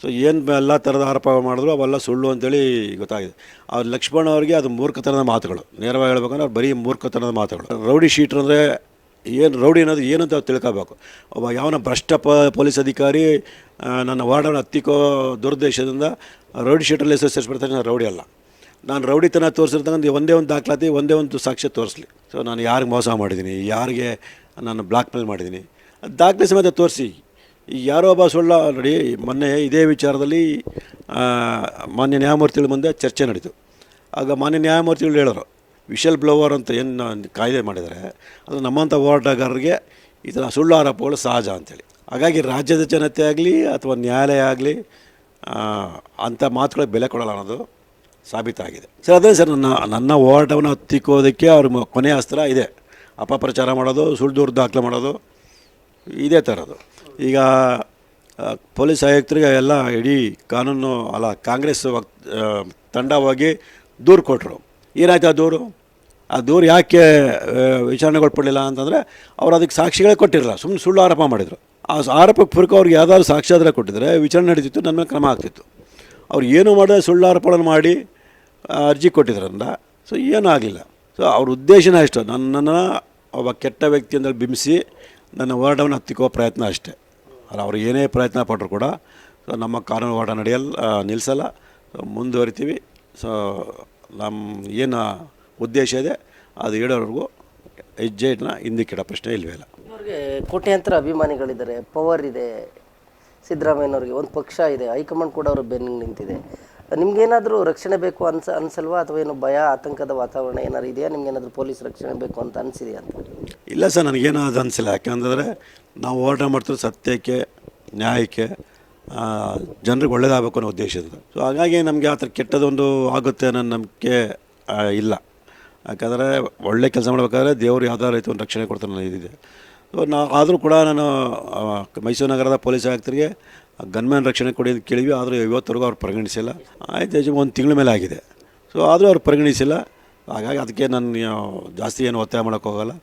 ಸೊ ಏನು ಎಲ್ಲ ಥರದ ಆರೋಪ ಮಾಡಿದ್ರು, ಅವೆಲ್ಲ ಸುಳ್ಳು ಅಂತೇಳಿ ಗೊತ್ತಾಗಿದೆ. ಆ ಲಕ್ಷ್ಮಣ್ ಅವರಿಗೆ ಅದು ಮೂರ್ಖತನದ ಮಾತುಗಳು. ನೇರವಾಗಿ ಹೇಳ್ಬೇಕಂದ್ರೆ ಅವ್ರು ಬರೀ ಮೂರ್ಖತನದ ಮಾತುಗಳು. ರೌಡಿ ಶೀಟ್ರ್ ಅಂದರೆ ಏನು, ರೌಡಿ ಅನ್ನೋದು ಏನು ಅಂತ ತಿಳ್ಕೋಬೇಕು. ಒಬ್ಬ ಯಾವನ ಭ್ರಷ್ಟ ಪ ಪೊಲೀಸ್ ಅಧಿಕಾರಿ ನನ್ನ ವಾರ್ಡನ್ನು ಹತ್ತಿಕೋ ದುರುದ್ದೇಶದಿಂದ ರೌಡಿ ಶೀಟ್ರಲ್ಲಿ ಹೆಸರು ಸೇರಿಸ್ಬಿಡ್ತಾರೆ, ನಾನು ರೌಡಿ ಅಲ್ಲ. ನಾನು ರೌಡಿತನ ತೋರಿಸಿರ್ತಕ್ಕಂಥ ಒಂದೇ ಒಂದು ದಾಖಲಾತಿ, ಒಂದೇ ಒಂದು ಸಾಕ್ಷ್ಯ ತೋರಿಸ್ಲಿ. ಸೊ ನಾನು ಯಾರಿಗೆ ಮೋಸ ಮಾಡಿದ್ದೀನಿ, ಯಾರಿಗೆ ನಾನು ಬ್ಲಾಕ್ ಮೇಲ್ ಮಾಡಿದ್ದೀನಿ, ದಾಖಲೆ ಸಮೇತ ತೋರಿಸಿ. ಈಗ ಯಾರೋ ಒಬ್ಬ ಸುಳ್ಳ ನೋಡಿ, ಮೊನ್ನೆ ಇದೇ ವಿಚಾರದಲ್ಲಿ ಮಾನ್ಯ ನ್ಯಾಯಮೂರ್ತಿಗಳ ಮುಂದೆ ಚರ್ಚೆ ನಡೀತು. ಆಗ ಮಾನ್ಯ ನ್ಯಾಯಮೂರ್ತಿಗಳು ಹೇಳೋರು ವಿಷಲ್ ಬ್ಲೋವರ್ ಅಂತ ಏನು ಕಾಯ್ದೆ ಮಾಡಿದ್ದಾರೆ ಅದು ನಮ್ಮಂಥ ಹೋರಾಟಗಾರರಿಗೆ ಈ ಥರ ಸುಳ್ಳು ಆರೋಪಗಳು ಸಹಜ ಅಂತೇಳಿ. ಹಾಗಾಗಿ ರಾಜ್ಯದ ಜನತೆ ಆಗಲಿ ಅಥವಾ ನ್ಯಾಯಾಲಯ ಆಗಲಿ ಅಂಥ ಮಾತುಗಳಿಗೆ ಬೆಲೆ ಕೊಡಲ್ಲ ಅನ್ನೋದು ಸಾಬೀತಾಗಿದೆ. ಸರ್, ಅದೇ ಸರ್, ನನ್ನ ನನ್ನ ಹೋರಾಟವನ್ನು ಹತ್ತಿಕ್ಕೋದಕ್ಕೆ ಅವ್ರ ಕೊನೆಯ ಅಸ್ತ್ರ ಇದೆ. ಅಪಪ್ರಚಾರ ಮಾಡೋದು, ಸುಳ್ಳು ದೂರ ದಾಖಲೆ ಮಾಡೋದು, ಇದೇ ಥರದ್ದು. ಈಗ ಪೊಲೀಸ್ ಆಯುಕ್ತರಿಗೆ ಎಲ್ಲ ಇಡೀ ಕಾನೂನು, ಅಲ್ಲ, ಕಾಂಗ್ರೆಸ್ ತಂಡ ಹೋಗಿ ದೂರು ಕೊಟ್ಟರು ಏನಾಯ್ತು ಆ ದೂರು? ಆ ದೂರು ಯಾಕೆ ವಿಚಾರಣೆಗೊಳಪಡಲಿಲ್ಲ ಅಂತಂದರೆ, ಅವ್ರು ಅದಕ್ಕೆ ಸಾಕ್ಷಿಗಳೇ ಕೊಟ್ಟಿರಲ್ಲ ಸುಮ್ಮನೆ ಸುಳ್ಳು ಆರೋಪ ಮಾಡಿದರು. ಆ ಆರೋಪಕ್ಕೆ ಪೂರ್ಕ ಅವ್ರಿಗೆ ಯಾವ್ದಾದ್ರು ಸಾಕ್ಷ್ಯಾಧಾರ ಕೊಟ್ಟಿದ್ರೆ, ವಿಚಾರಣೆ ನಡೀತಿತ್ತು, ನನ್ನ ಮೇಲೆ ಕ್ರಮ ಆಗ್ತಿತ್ತು. ಅವ್ರು ಏನು ಮಾಡಿದ್ರೆ ಸುಳ್ಳು ಆರೋಪಗಳನ್ನು ಮಾಡಿ ಅರ್ಜಿ ಕೊಟ್ಟಿದ್ರಿಂದ, ಸೊ ಏನೂ ಆಗಲಿಲ್ಲ. ಸೊ ಅವ್ರ ಉದ್ದೇಶನೇ ಅಷ್ಟು. ನನ್ನನ್ನು ಒಬ್ಬ ಕೆಟ್ಟ ವ್ಯಕ್ತಿ ಅಂತ ಬಿಂಬಿಸಿ ನನ್ನ ಹೋರಾಟವನ್ನು ಹತ್ತಿಕ್ಕೋ ಪ್ರಯತ್ನ ಅಷ್ಟೇ. ಅವ್ರು ಏನೇ ಪ್ರಯತ್ನ ಪಟ್ಟರು ಕೂಡ, ಸೊ ನಮ್ಮ ಕಾನೂನು ಹೋರಾಟ ನಡೆಯಲ್ಲ ನಿಲ್ಲಿಸಲ್ಲ ಮುಂದುವರಿತೀವಿ. ಸೊ ನಮ್ಮ ಏನು ಉದ್ದೇಶ ಇದೆ, ಅದು ಹೇಳೋವರೆಗೂ ಹೆಜ್ಜೆನ ಹಿಂದಕ್ಕೆ ಇಡೋ ಪ್ರಶ್ನೆ ಇಲ್ಲವೇ ಇಲ್ಲ. ಅವ್ರಿಗೆ ಕೋಟ್ಯಾಂತರ ಅಭಿಮಾನಿಗಳಿದ್ದಾರೆ. ಪವರ್ ಇದೆ. ಸಿದ್ದರಾಮಯ್ಯನವ್ರಿಗೆ ಒಂದು ಪಕ್ಷ ಇದೆ. ಹೈಕಮಾಂಡ್ ಕೂಡ ಅವರು ಬೆನ್ನಿಗೆ ನಿಂತಿದೆ. ನಿಮ್ಗೇನಾದರೂ ರಕ್ಷಣೆ ಬೇಕು ಅನ್ಸ, ಅನ್ಸಲ್ವಾ? ಅಥವಾ ಏನು ಭಯ, ಆತಂಕದ ವಾತಾವರಣ ಏನಾದ್ರು ಇದೆಯಾ? ನಿಮ್ಗೇನಾದರೂ ಪೊಲೀಸ್ ರಕ್ಷಣೆ ಬೇಕು ಅಂತ ಅನಿಸಿದೆಯಾ ಅಂತ? ಇಲ್ಲ ಸರ್ ನನಗೇನು ಅದು ಅನಿಸಿಲ್ಲ. ಯಾಕೆಂದರೆ ನಾವು ಹೋರಾಟ ಮಾಡ್ತಿರೋ ಸತ್ಯಕ್ಕೆ, ನ್ಯಾಯಕ್ಕೆ ಜನರಿಗೆ ಒಳ್ಳೇದಾಗಬೇಕು ಅನ್ನೋ ಉದ್ದೇಶದಿಂದ. ಸೊ ಹಾಗಾಗಿ ನಮಗೆ ಆ ಥರ ಕೆಟ್ಟದೊಂದು ಆಗುತ್ತೆ ಅನ್ನೋ ನಂಬಿಕೆ ಇಲ್ಲ. ಯಾಕಂದರೆ ಒಳ್ಳೆ ಕೆಲಸ ಮಾಡಬೇಕಾದ್ರೆ ದೇವರು ಯಾವ್ದಾರು ರೀತಿ ಒಂದು ರಕ್ಷಣೆ ಕೊಡ್ತಾರೆ ಅನ್ನೋ ಇದಿದೆ. ಸೊ ನಾ ಆದರೂ ಕೂಡ ನಾನು ಮೈಸೂರು ನಗರದ ಪೊಲೀಸ್ ಆಯುಕ್ತರಿಗೆ ಗನ್ಮ್ಯಾನ್ ರಕ್ಷಣೆ ಕೊಡಿ ಅಂತ ಕೇಳಿದ್ವಿ ಆದರೆ ಇವತ್ತರೆಗೂ ಅವ್ರು ಪರಿಗಣಿಸಿಲ್ಲ. ಆಯ್ತು ಒಂದು ತಿಂಗಳ ಮೇಲೆ ಆಗಿದೆ. ಸೊ ಆದರೂ ಅವ್ರು ಪರಿಗಣಿಸಿಲ್ಲ. ಹಾಗಾಗಿ ಅದಕ್ಕೆ ನಾನು ಜಾಸ್ತಿ ಏನು ಒತ್ತಾಯ ಮಾಡೋಕ್ಕೋಗಲ್ಲ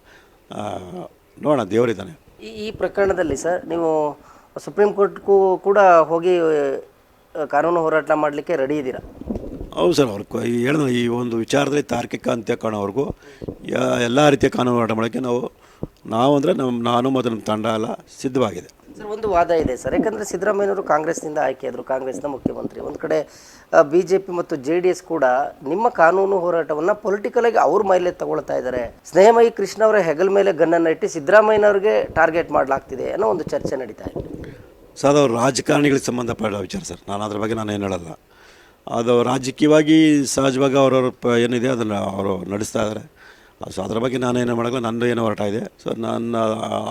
ನೋಡೋಣ ದೇವರಿದ್ದಾನೆ ಈ ಈ ಪ್ರಕರಣದಲ್ಲಿ ಸರ್ ನೀವು ಸುಪ್ರೀಂ ಕೋರ್ಟ್ಗೂ ಕೂಡ ಹೋಗಿ ಕಾನೂನು ಹೋರಾಟ ಮಾಡಲಿಕ್ಕೆ ರೆಡಿ ಇದ್ದೀರಾ? ಹೌದು ಸರ್ ಅವ್ರು ಹೇಳಿದ ಈ ಒಂದು ವಿಚಾರದಲ್ಲಿ ತಾರ್ಕಿಕ ಅಂತ್ಯ ಕಾಣೋವರೆಗೂ ಎಲ್ಲ ರೀತಿಯ ಕಾನೂನು ಹೋರಾಟ ಮಾಡೋಕ್ಕೆ ನಾವು ನಾವು ಅಂದರೆ ನಮ್ಮ ನಾನು ಮತ್ತು ನಮ್ಮ ತಂಡ ಎಲ್ಲ ಸಿದ್ಧವಾಗಿದೆ. ಸರ್, ಒಂದು ವಾದ ಇದೆ ಸರ್. ಯಾಕಂದರೆ ಸಿದ್ದರಾಮಯ್ಯವರು ಕಾಂಗ್ರೆಸ್ನಿಂದ ಆಯ್ಕೆಯಾದರು ಕಾಂಗ್ರೆಸ್ನ ಮುಖ್ಯಮಂತ್ರಿ. ಒಂದು ಕಡೆ ಬಿ ಜೆ ಪಿ ಮತ್ತು ಜೆ ಡಿ ಎಸ್ ಕೂಡ ನಿಮ್ಮ ಕಾನೂನು ಹೋರಾಟವನ್ನು ಪೊಲಿಟಿಕಲಾಗಿ ಅವ್ರ ಮೇಲೆ ತಗೊಳ್ತಾ ಇದ್ದಾರೆ. ಸ್ನೇಹಮಯಿ ಕೃಷ್ಣ ಅವರ ಹೆಗಲ ಮೇಲೆ ಗನ್ನನ್ನು ಇಟ್ಟು ಸಿದ್ದರಾಮಯ್ಯನವ್ರಿಗೆ ಟಾರ್ಗೆಟ್ ಮಾಡಲಾಗ್ತಿದೆ ಅನ್ನೋ ಒಂದು ಚರ್ಚೆ ನಡೀತಾ ಇದೆ. ಸರ್, ಅದು ರಾಜಕಾರಣಿಗಳಿಗೆ ಸಂಬಂಧಪಟ್ಟ ವಿಚಾರ ಸರ್. ನಾನು ಅದ್ರ ಬಗ್ಗೆ ನಾನು ಏನು ಹೇಳಲ್ಲ. ಅದು ರಾಜಕೀಯವಾಗಿ ಸಹಜವಾಗಿ ಅವರವ್ರ ಏನಿದೆ, ಅದನ್ನು ಅವರು ನಡೆಸ್ತಾ ಇದ್ದಾರೆ. ಸೊ ಅದ್ರ ಬಗ್ಗೆ ನಾನೇನು ಮಾಡೋಲ್ಲ ನಂದು ಏನೋ ಹೊರಟ ಇದೆ. ಸೊ ನಾನು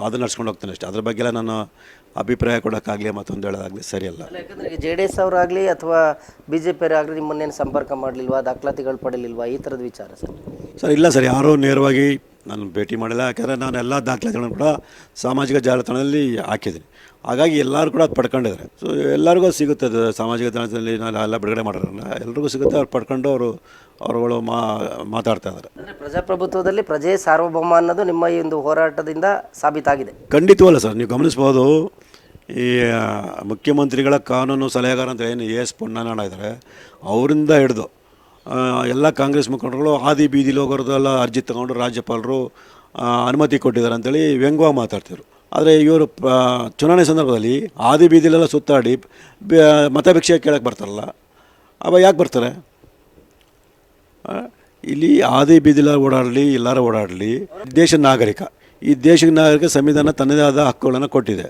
ಅದನ್ನು ನಡ್ಸ್ಕೊಂಡು ಹೋಗ್ತೇನೆ ಅಷ್ಟೇ. ಅದ್ರ ಬಗ್ಗೆ ಎಲ್ಲ ನಾನು ಅಭಿಪ್ರಾಯ ಕೊಡೋಕ್ಕಾಗಲಿ ಮತ್ತೊಂದು ಹೇಳೋದಾಗಲಿ ಸರಿಯಲ್ಲ ಯಾಕಂದರೆ ಜೆ ಡಿ ಎಸ್ ಅವರಾಗಲಿ ಅಥವಾ ಬಿ ಜೆ ಪಿ ಅವರಾಗಲಿ ನಿಮ್ಮನ್ನೇನು ಸಂಪರ್ಕ ಮಾಡಲಿಲ್ವಾ ದಾಖಲಾತಿಗಳು ಪಡಲಿಲ್ವಾ ಈ ಥರದ ವಿಚಾರ ಸರ್? ಸರ್ ಇಲ್ಲ ಸರ್ ಯಾರೂ ನೇರವಾಗಿ ನಾನು ಭೇಟಿ ಮಾಡಿಲ್ಲ. ಯಾಕಂದರೆ ನಾನು ಎಲ್ಲ ದಾಖಲಾತಿಗಳನ್ನು ಕೂಡ ಸಾಮಾಜಿಕ ಜಾಲತಾಣದಲ್ಲಿ ಹಾಕಿದ್ದೀನಿ. ಹಾಗಾಗಿ ಎಲ್ಲರೂ ಕೂಡ ಅದು ಪಡ್ಕೊಂಡಿದ್ದಾರೆ ಸೊ ಎಲ್ಲರಿಗೂ ಸಿಗುತ್ತೆ ಅದು ಸಾಮಾಜಿಕ ತಾಣದಲ್ಲಿ ನಾನು ಎಲ್ಲ ಬಿಡುಗಡೆ ಮಾಡಿರಲ್ಲ ಎಲ್ರಿಗೂ ಸಿಗುತ್ತೆ ಅವ್ರು ಪಡ್ಕೊಂಡು ಅವರು ಅವರುಗಳು ಮಾ ಮಾತಾಡ್ತಾ ಇದ್ದಾರೆ ಅಂದರೆ ಪ್ರಜಾಪ್ರಭುತ್ವದಲ್ಲಿ ಪ್ರಜೆ ಸಾರ್ವಭೌಮ ಅನ್ನೋದು ನಿಮ್ಮ ಈ ಒಂದು ಹೋರಾಟದಿಂದ ಸಾಬೀತಾಗಿದೆ. ಖಂಡಿತವಲ್ಲ ಸರ್ ನೀವು ಗಮನಿಸ್ಬೋದು ಈ ಮುಖ್ಯಮಂತ್ರಿಗಳ ಕಾನೂನು ಸಲಹೆಗಾರ ಅಂತ ಏನು ಎ ಎಸ್ ಪೊನ್ನಣ್ಣ ಇದ್ದಾರೆ ಅವರಿಂದ ಹಿಡಿದು ಎಲ್ಲ ಕಾಂಗ್ರೆಸ್ ಮುಖಂಡರುಗಳು ಆದಿ ಬೀದಿಲಿ ಹೋಗೋರ್ದೆಲ್ಲ ಅರ್ಜಿ ತಗೊಂಡು ರಾಜ್ಯಪಾಲರು ಅನುಮತಿ ಕೊಟ್ಟಿದ್ದಾರೆ ಅಂತೇಳಿ ವ್ಯಂಗ್ಯವಾಗಿ ಮಾತಾಡ್ತಿದ್ರು. ಆದರೆ ಇವರು ಚುನಾವಣೆ ಸಂದರ್ಭದಲ್ಲಿ ಆದಿ ಬೀದಿಲೆಲ್ಲ ಸುತ್ತಾಡಿ ಮತ ಮತಭಿಕ್ಷೆ ಕೇಳಕ್ಕೆ ಬರ್ತಾರಲ್ಲ, ಅವ ಯಾಕೆ ಬರ್ತಾರೆ? ಇಲ್ಲಿ ಆದಿ ಬೀದಿಲ ಓಡಾಡಲಿ ಎಲ್ಲಾರ ಓಡಾಡಲಿ ದೇಶ ನಾಗರಿಕ. ಈ ದೇಶದ ನಾಗರಿಕ ಸಂವಿಧಾನ ತನ್ನದೇ ಆದ ಹಕ್ಕುಗಳನ್ನು ಕೊಟ್ಟಿದೆ.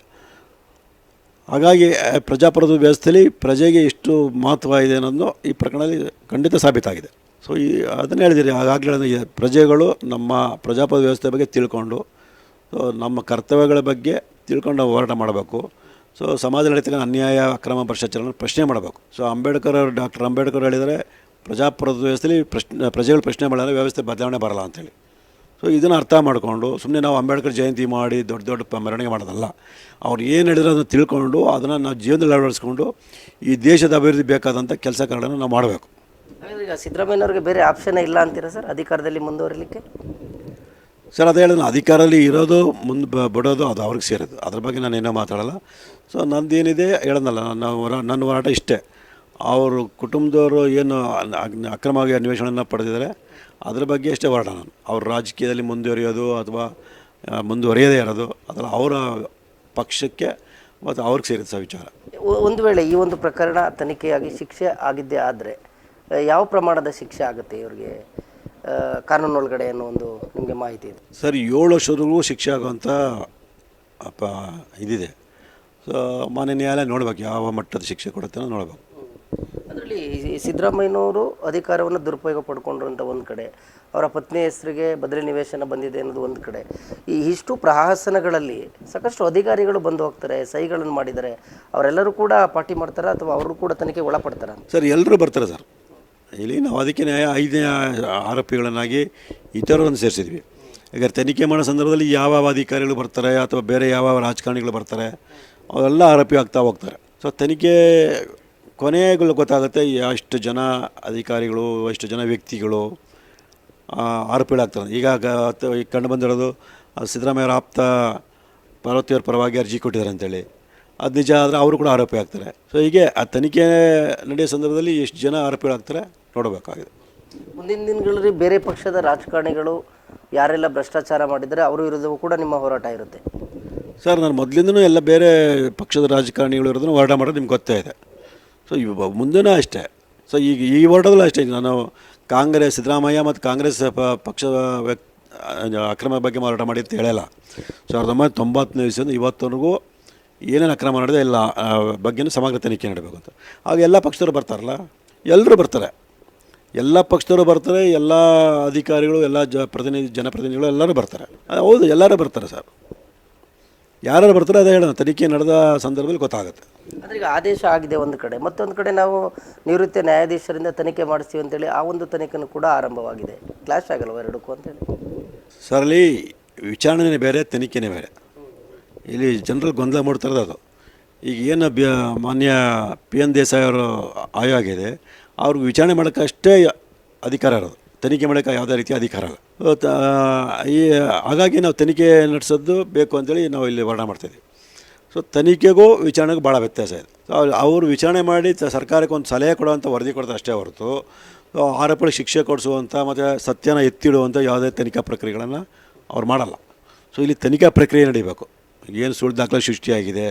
ಹಾಗಾಗಿ ಪ್ರಜಾಪ್ರಭುತ್ವ ವ್ಯವಸ್ಥೆಯಲ್ಲಿ ಪ್ರಜೆಗೆ ಎಷ್ಟು ಮಹತ್ವ ಇದೆ ಅನ್ನೋದು ಈ ಪ್ರಕರಣದಲ್ಲಿ ಖಂಡಿತ ಸಾಬೀತಾಗಿದೆ. ಸೊ ಈ, ಅದನ್ನು ಹೇಳಿದಿರಿ ಆಗಾಗಲೇ ಪ್ರಜೆಗಳು ನಮ್ಮ ಪ್ರಜಾಪ್ರಭುತ್ವ ವ್ಯವಸ್ಥೆ ಬಗ್ಗೆ ತಿಳ್ಕೊಂಡು ಸೊ ನಮ್ಮ ಕರ್ತವ್ಯಗಳ ಬಗ್ಗೆ ತಿಳ್ಕೊಂಡು ಹೋರಾಟ ಮಾಡಬೇಕು. ಸೊ ಸಮಾಜದಲ್ಲಿ ನಡೀತಕ್ಕಂಥ ಅನ್ಯಾಯ, ಅಕ್ರಮ ಭ್ರಷ್ಟಾಚಾರವನ್ನು ಪ್ರಶ್ನೆ ಮಾಡಬೇಕು. ಸೊ ಅಂಬೇಡ್ಕರ್ ಅವರು ಡಾಕ್ಟರ್ ಅಂಬೇಡ್ಕರ್ ಹೇಳಿದರೆ ಪ್ರಜಾಪ್ರಭುತ್ವ ವ್ಯವಸ್ಥೆಯಲ್ಲಿ ಪ್ರಶ್ನೆ, ಪ್ರಜೆಗಳು ಪ್ರಶ್ನೆ ಮಾಡಿದ್ರೆ ವ್ಯವಸ್ಥೆ ಬದಲಾವಣೆ ಬರಲ್ಲ ಅಂತೇಳಿ. ಸೊ ಇದನ್ನು ಅರ್ಥ ಮಾಡಿಕೊಂಡು ಸುಮ್ಮನೆ ನಾವು ಅಂಬೇಡ್ಕರ್ ಜಯಂತಿ ಮಾಡಿ ದೊಡ್ಡ ದೊಡ್ಡ ಮೆರವಣಿಗೆ ಮಾಡೋದಲ್ಲ. ಅವ್ರು ಏನು ಹೇಳಿದ್ರು ಅದನ್ನು ತಿಳ್ಕೊಂಡು ಅದನ್ನು ನಾವು ಜೀವನದಲ್ಲಿ ಅಳವಡಿಸ್ಕೊಂಡು ಈ ದೇಶದ ಅಭಿವೃದ್ಧಿ ಬೇಕಾದಂಥ ಕೆಲಸ ಕಾರ್ಯಗಳನ್ನು ನಾವು ಮಾಡಬೇಕು. ಸಿದ್ದರಾಮಯ್ಯವ್ರಿಗೆ ಈಗ ಸಿದ್ದರಾಮಯ್ಯನವ್ರಿಗೆ ಬೇರೆ ಆಪ್ಷನ್ ಇಲ್ಲ ಅಂತೀರಾ ಸರ್, ಅಧಿಕಾರದಲ್ಲಿ ಮುಂದುವರಿಲಿಕ್ಕೆ? ಸರ್, ಅದೇ ಹೇಳಿದ್ರೆ ಅಧಿಕಾರದಲ್ಲಿ ಇರೋದು, ಮುಂದೆ ಬ, ಬಿಡೋದು, ಅದು ಅವ್ರಿಗೆ ಸೇರೋದು ಅದ್ರ ಬಗ್ಗೆ ನಾನು ಏನೋ ಮಾತಾಡಲ್ಲ. ಸೊ ನಂದೇನಿದೆ, ಹೇಳೋದಲ್ಲ ನನ್ನ ಹೋರಾ ನನ್ನ ಹೋರಾಟ ಇಷ್ಟೇ. ಅವರು ಕುಟುಂಬದವರು ಏನು ಅಕ್ರಮವಾಗಿ ಅನ್ವೇಷಣೆಯನ್ನು ಪಡೆದಿದ್ದಾರೆ, ಅದ್ರ ಬಗ್ಗೆ ಅಷ್ಟೇ ಹೋರಾಟ ನಾನು. ಅವ್ರ ರಾಜಕೀಯದಲ್ಲಿ ಮುಂದುವರಿಯೋದು ಅಥವಾ ಮುಂದುವರಿಯೋದೇ ಇರೋದು ಅದರ ಅವರ ಪಕ್ಷಕ್ಕೆ ಮತ್ತು ಅವ್ರಿಗೆ ಸೇರಿದ ಸಹ ವಿಚಾರ. ಒಂದು ವೇಳೆ ಈ ಒಂದು ಪ್ರಕರಣ ತನಿಖೆಯಾಗಿ ಶಿಕ್ಷೆ ಆಗಿದ್ದೇ ಆದರೆ ಯಾವ ಪ್ರಮಾಣದ ಶಿಕ್ಷೆ ಆಗುತ್ತೆ ಇವರಿಗೆ? ಕಾನೂನೊಳಗಡೆ ಅನ್ನೋ ಒಂದು ನಿಮಗೆ ಮಾಹಿತಿ ಇದೆ. ಸರ್ ಏಳು ವರ್ಷದವರೆಗೂ ಶಿಕ್ಷೆ ಆಗುವಂಥ ಅಪ್ಪ ಇದಿದೆ. ಸೊ ಮಾನ್ಯ ನ್ಯಾಯಾಲಯ ನೋಡ್ಬೇಕು ಯಾವ ಮಟ್ಟದ ಶಿಕ್ಷೆ ಕೊಡುತ್ತೆ ನೋಡ್ಬೇಕು. ಅದರಲ್ಲಿ ಸಿದ್ದರಾಮಯ್ಯನವರು ಅಧಿಕಾರವನ್ನು ದುರುಪಯೋಗ ಪಡ್ಕೊಂಡ್ರು ಅಂತ ಒಂದು ಕಡೆ ಅವರ ಪತ್ನಿ ಹೆಸರಿಗೆ ಬದಲಿ ನಿವೇಶನ ಬಂದಿದೆ ಅನ್ನೋದು ಒಂದು ಕಡೆ. ಈ ಇಷ್ಟು ಪ್ರಹಾಸನಗಳಲ್ಲಿ ಸಾಕಷ್ಟು ಅಧಿಕಾರಿಗಳು ಬಂದು ಹೋಗ್ತಾರೆ ಸಹಿಗಳನ್ನು ಮಾಡಿದ್ದಾರೆ ಅವರೆಲ್ಲರೂ ಕೂಡ ಪಾರ್ಟಿ ಮಾಡ್ತಾರೆ ಅಥವಾ ಅವರು ಕೂಡ ತನಿಖೆಗೆ ಒಳಪಡ್ತಾರೆ ಸರ್ ಎಲ್ಲರೂ ಬರ್ತಾರೆ ಸರ್. ಇಲ್ಲಿ ನಾವು ಅದಕ್ಕೆ ಐದನೇ ಆರೋಪಿಗಳನ್ನಾಗಿ ಇತರರನ್ನು ಸೇರಿಸಿದ್ವಿ. ಈಗ ತನಿಖೆ ಮಾಡೋ ಸಂದರ್ಭದಲ್ಲಿ ಯಾವ ಅಧಿಕಾರಿಗಳು ಬರ್ತಾರೆ ಅಥವಾ ಬೇರೆ ಯಾವ ರಾಜಕಾರಣಿಗಳು ಬರ್ತಾರೆ, ಅವೆಲ್ಲ ಆರೋಪಿ ಆಗ್ತಾ ಹೋಗ್ತಾರೆ. ಸೊ ತನಿಖೆ ಕೊನೆಗಳು ಗೊತ್ತಾಗುತ್ತೆ ಎಷ್ಟು ಜನ ಅಧಿಕಾರಿಗಳು ಎಷ್ಟು ಜನ ವ್ಯಕ್ತಿಗಳು ಆರೋಪಿಗಳಾಗ್ತಾರೆ. ಈಗ ಈಗ ಕಂಡು ಬಂದಿರೋದು, ಅದು ಸಿದ್ದರಾಮಯ್ಯರ ಆಪ್ತ ಪಾರ್ವತಿಯವ್ರ ಪರವಾಗಿ ಅರ್ಜಿ ಕೊಟ್ಟಿದ್ದಾರೆ ಅಂತೇಳಿ. ಅದು ನಿಜ ಆದರೆ ಅವರು ಕೂಡ ಆರೋಪಿ ಆಗ್ತಾರೆ. ಸೊ ಹೀಗೆ ಆ ತನಿಖೆ ನಡೆಯೋ ಸಂದರ್ಭದಲ್ಲಿ ಎಷ್ಟು ಜನ ಆರೋಪಿಗಳಾಗ್ತಾರೆ ನೋಡಬೇಕಾಗಿದೆ. ಮುಂದಿನ ದಿನಗಳಲ್ಲಿ ಬೇರೆ ಪಕ್ಷದ ರಾಜಕಾರಣಿಗಳು ಯಾರೆಲ್ಲ ಭ್ರಷ್ಟಾಚಾರ ಮಾಡಿದರೆ ಅವರ ವಿರುದ್ಧವೂ ಕೂಡ ನಿಮ್ಮ ಹೋರಾಟ ಇರುತ್ತೆ. ಸರ್ ನಾನು ಮೊದಲಿಂದನೂ ಎಲ್ಲ ಬೇರೆ ಪಕ್ಷದ ರಾಜಕಾರಣಿಗಳು ಇರೋದನ್ನು ಹೋರಾಟ ಮಾಡೋದು ನಿಮ್ಗೆ ಗೊತ್ತೇ ಇದೆ. ಸೊ ಇವ ಮುಂದೆನೂ ಅಷ್ಟೇ. ಸೊ ಈಗ ಈ ಹೋರಾಟದಲ್ಲೂ ಅಷ್ಟೇ. ನಾನು ಕಾಂಗ್ರೆಸ್ ಸಿದ್ದರಾಮಯ್ಯ ಮತ್ತು ಕಾಂಗ್ರೆಸ್ ಪ- ಪಕ್ಷದ ವ್ಯಕ್ತಿ ಅಕ್ರಮ ಬಗ್ಗೆ ಹೋರಾಟ ಮಾಡಿ ಅಂತ ಹೇಳಲ್ಲ ಸಾವಿರದ ಒಂಬೈನೂರ ತೊಂಬತ್ತನೇ ಇಸ್ವಿಯಿಂದ ಇವತ್ತವರೆಗೂ ಏನೇನು ಅಕ್ರಮ ನಡೆದಿದೆ ಎಲ್ಲ ಬಗ್ಗೆನೂ ಸಮಗ್ರ ತನಿಖೆ ನಡಬೇಕು ಅಂತ. ಆಗ ಎಲ್ಲ ಪಕ್ಷದವರು ಬರ್ತಾರಲ್ಲ ಎಲ್ಲರೂ ಬರ್ತಾರೆ. ಎಲ್ಲ ಪಕ್ಷದವರು ಬರ್ತಾರೆ ಎಲ್ಲ ಅಧಿಕಾರಿಗಳು ಎಲ್ಲ ಜ ಪ್ರತಿನಿಧಿ ಜನಪ್ರತಿನಿಧಿಗಳು ಎಲ್ಲರೂ ಬರ್ತಾರೆ. ಹೌದು ಎಲ್ಲರೂ ಬರ್ತಾರೆ ಸರ್. ಯಾರು ಬರ್ತಾರೆ ಅದೇ ಹೇಳೋಣ. ತನಿಖೆ ನಡೆದ ಸಂದರ್ಭದಲ್ಲಿ ಗೊತ್ತಾಗುತ್ತೆ. ಆದರೆ ಈಗ ಆದೇಶ ಆಗಿದೆ ಒಂದು ಕಡೆ. ಮತ್ತೊಂದು ಕಡೆ ನಾವು ನಿವೃತ್ತ ನ್ಯಾಯಾಧೀಶರಿಂದ ತನಿಖೆ ಮಾಡಿಸ್ತೀವಿ ಅಂತೇಳಿ ಆ ಒಂದು ತನಿಖೆನೂ ಕೂಡ ಆರಂಭವಾಗಿದೆ. ಕ್ಲಾಶ್ ಆಗಲ್ವ ಎರಡಕ್ಕೂ ಅಂತೇಳಿ ಸರ್ ಅಲ್ಲಿ ವಿಚಾರಣೆನೇ ಬೇರೆ ತನಿಖೆನೇ ಬೇರೆ. ಇಲ್ಲಿ ಜನರಲ್ಲಿ ಗೊಂದಲ ಮಾಡ್ತಿರೋದು ಅದು. ಈಗ ಏನು ಬ್ಯ ಮಾನ್ಯ ಪಿ ಎನ್ ದೇಸಾಯಿ ಅವರು ಆಯೋಗ ಇದೆ ಅವ್ರಿಗೆ ವಿಚಾರಣೆ ಮಾಡೋಕ್ಕಷ್ಟೇ ಅಧಿಕಾರ ಇರೋದು. ತನಿಖೆ ಮಾಡೋಕ್ಕೆ ಯಾವುದೇ ರೀತಿಯ ಅಧಿಕಾರ ಇಲ್ಲ. ಈ, ಹಾಗಾಗಿ ನಾವು ತನಿಖೆ ನಡೆಸೋದು ಬೇಕು ಅಂತೇಳಿ ನಾವು ಇಲ್ಲಿ ವರ್ಣ ಮಾಡ್ತಾಯಿದ್ದೀವಿ ಸೊ ತನಿಖೆಗೂ ವಿಚಾರಣೆಗೂ ಭಾಳ ವ್ಯತ್ಯಾಸ ಇದೆ. ಅವ್ರು- ವಿಚಾರಣೆ ಮಾಡಿ ಸರ್ಕಾರಕ್ಕೆ ಒಂದು ಸಲಹೆ ಕೊಡುವಂಥ ವರದಿ ಕೊಡೋದು ಅಷ್ಟೇ ಹೊರತು ಆರೋಪಗಳಿಗೆ ಶಿಕ್ಷೆ ಕೊಡಿಸುವಂಥ ಮತ್ತು ಸತ್ಯನ ಎತ್ತಿಡುವಂಥ ಯಾವುದೇ ತನಿಖಾ ಪ್ರಕ್ರಿಯೆಗಳನ್ನು ಅವ್ರು ಮಾಡಲ್ಲ. ಸೊ ಇಲ್ಲಿ ತನಿಖಾ ಪ್ರಕ್ರಿಯೆ ನಡೀಬೇಕು. ಏನು ಸುಳ್ಳು ದಾಖಲೆ ಸೃಷ್ಟಿಯಾಗಿದೆ?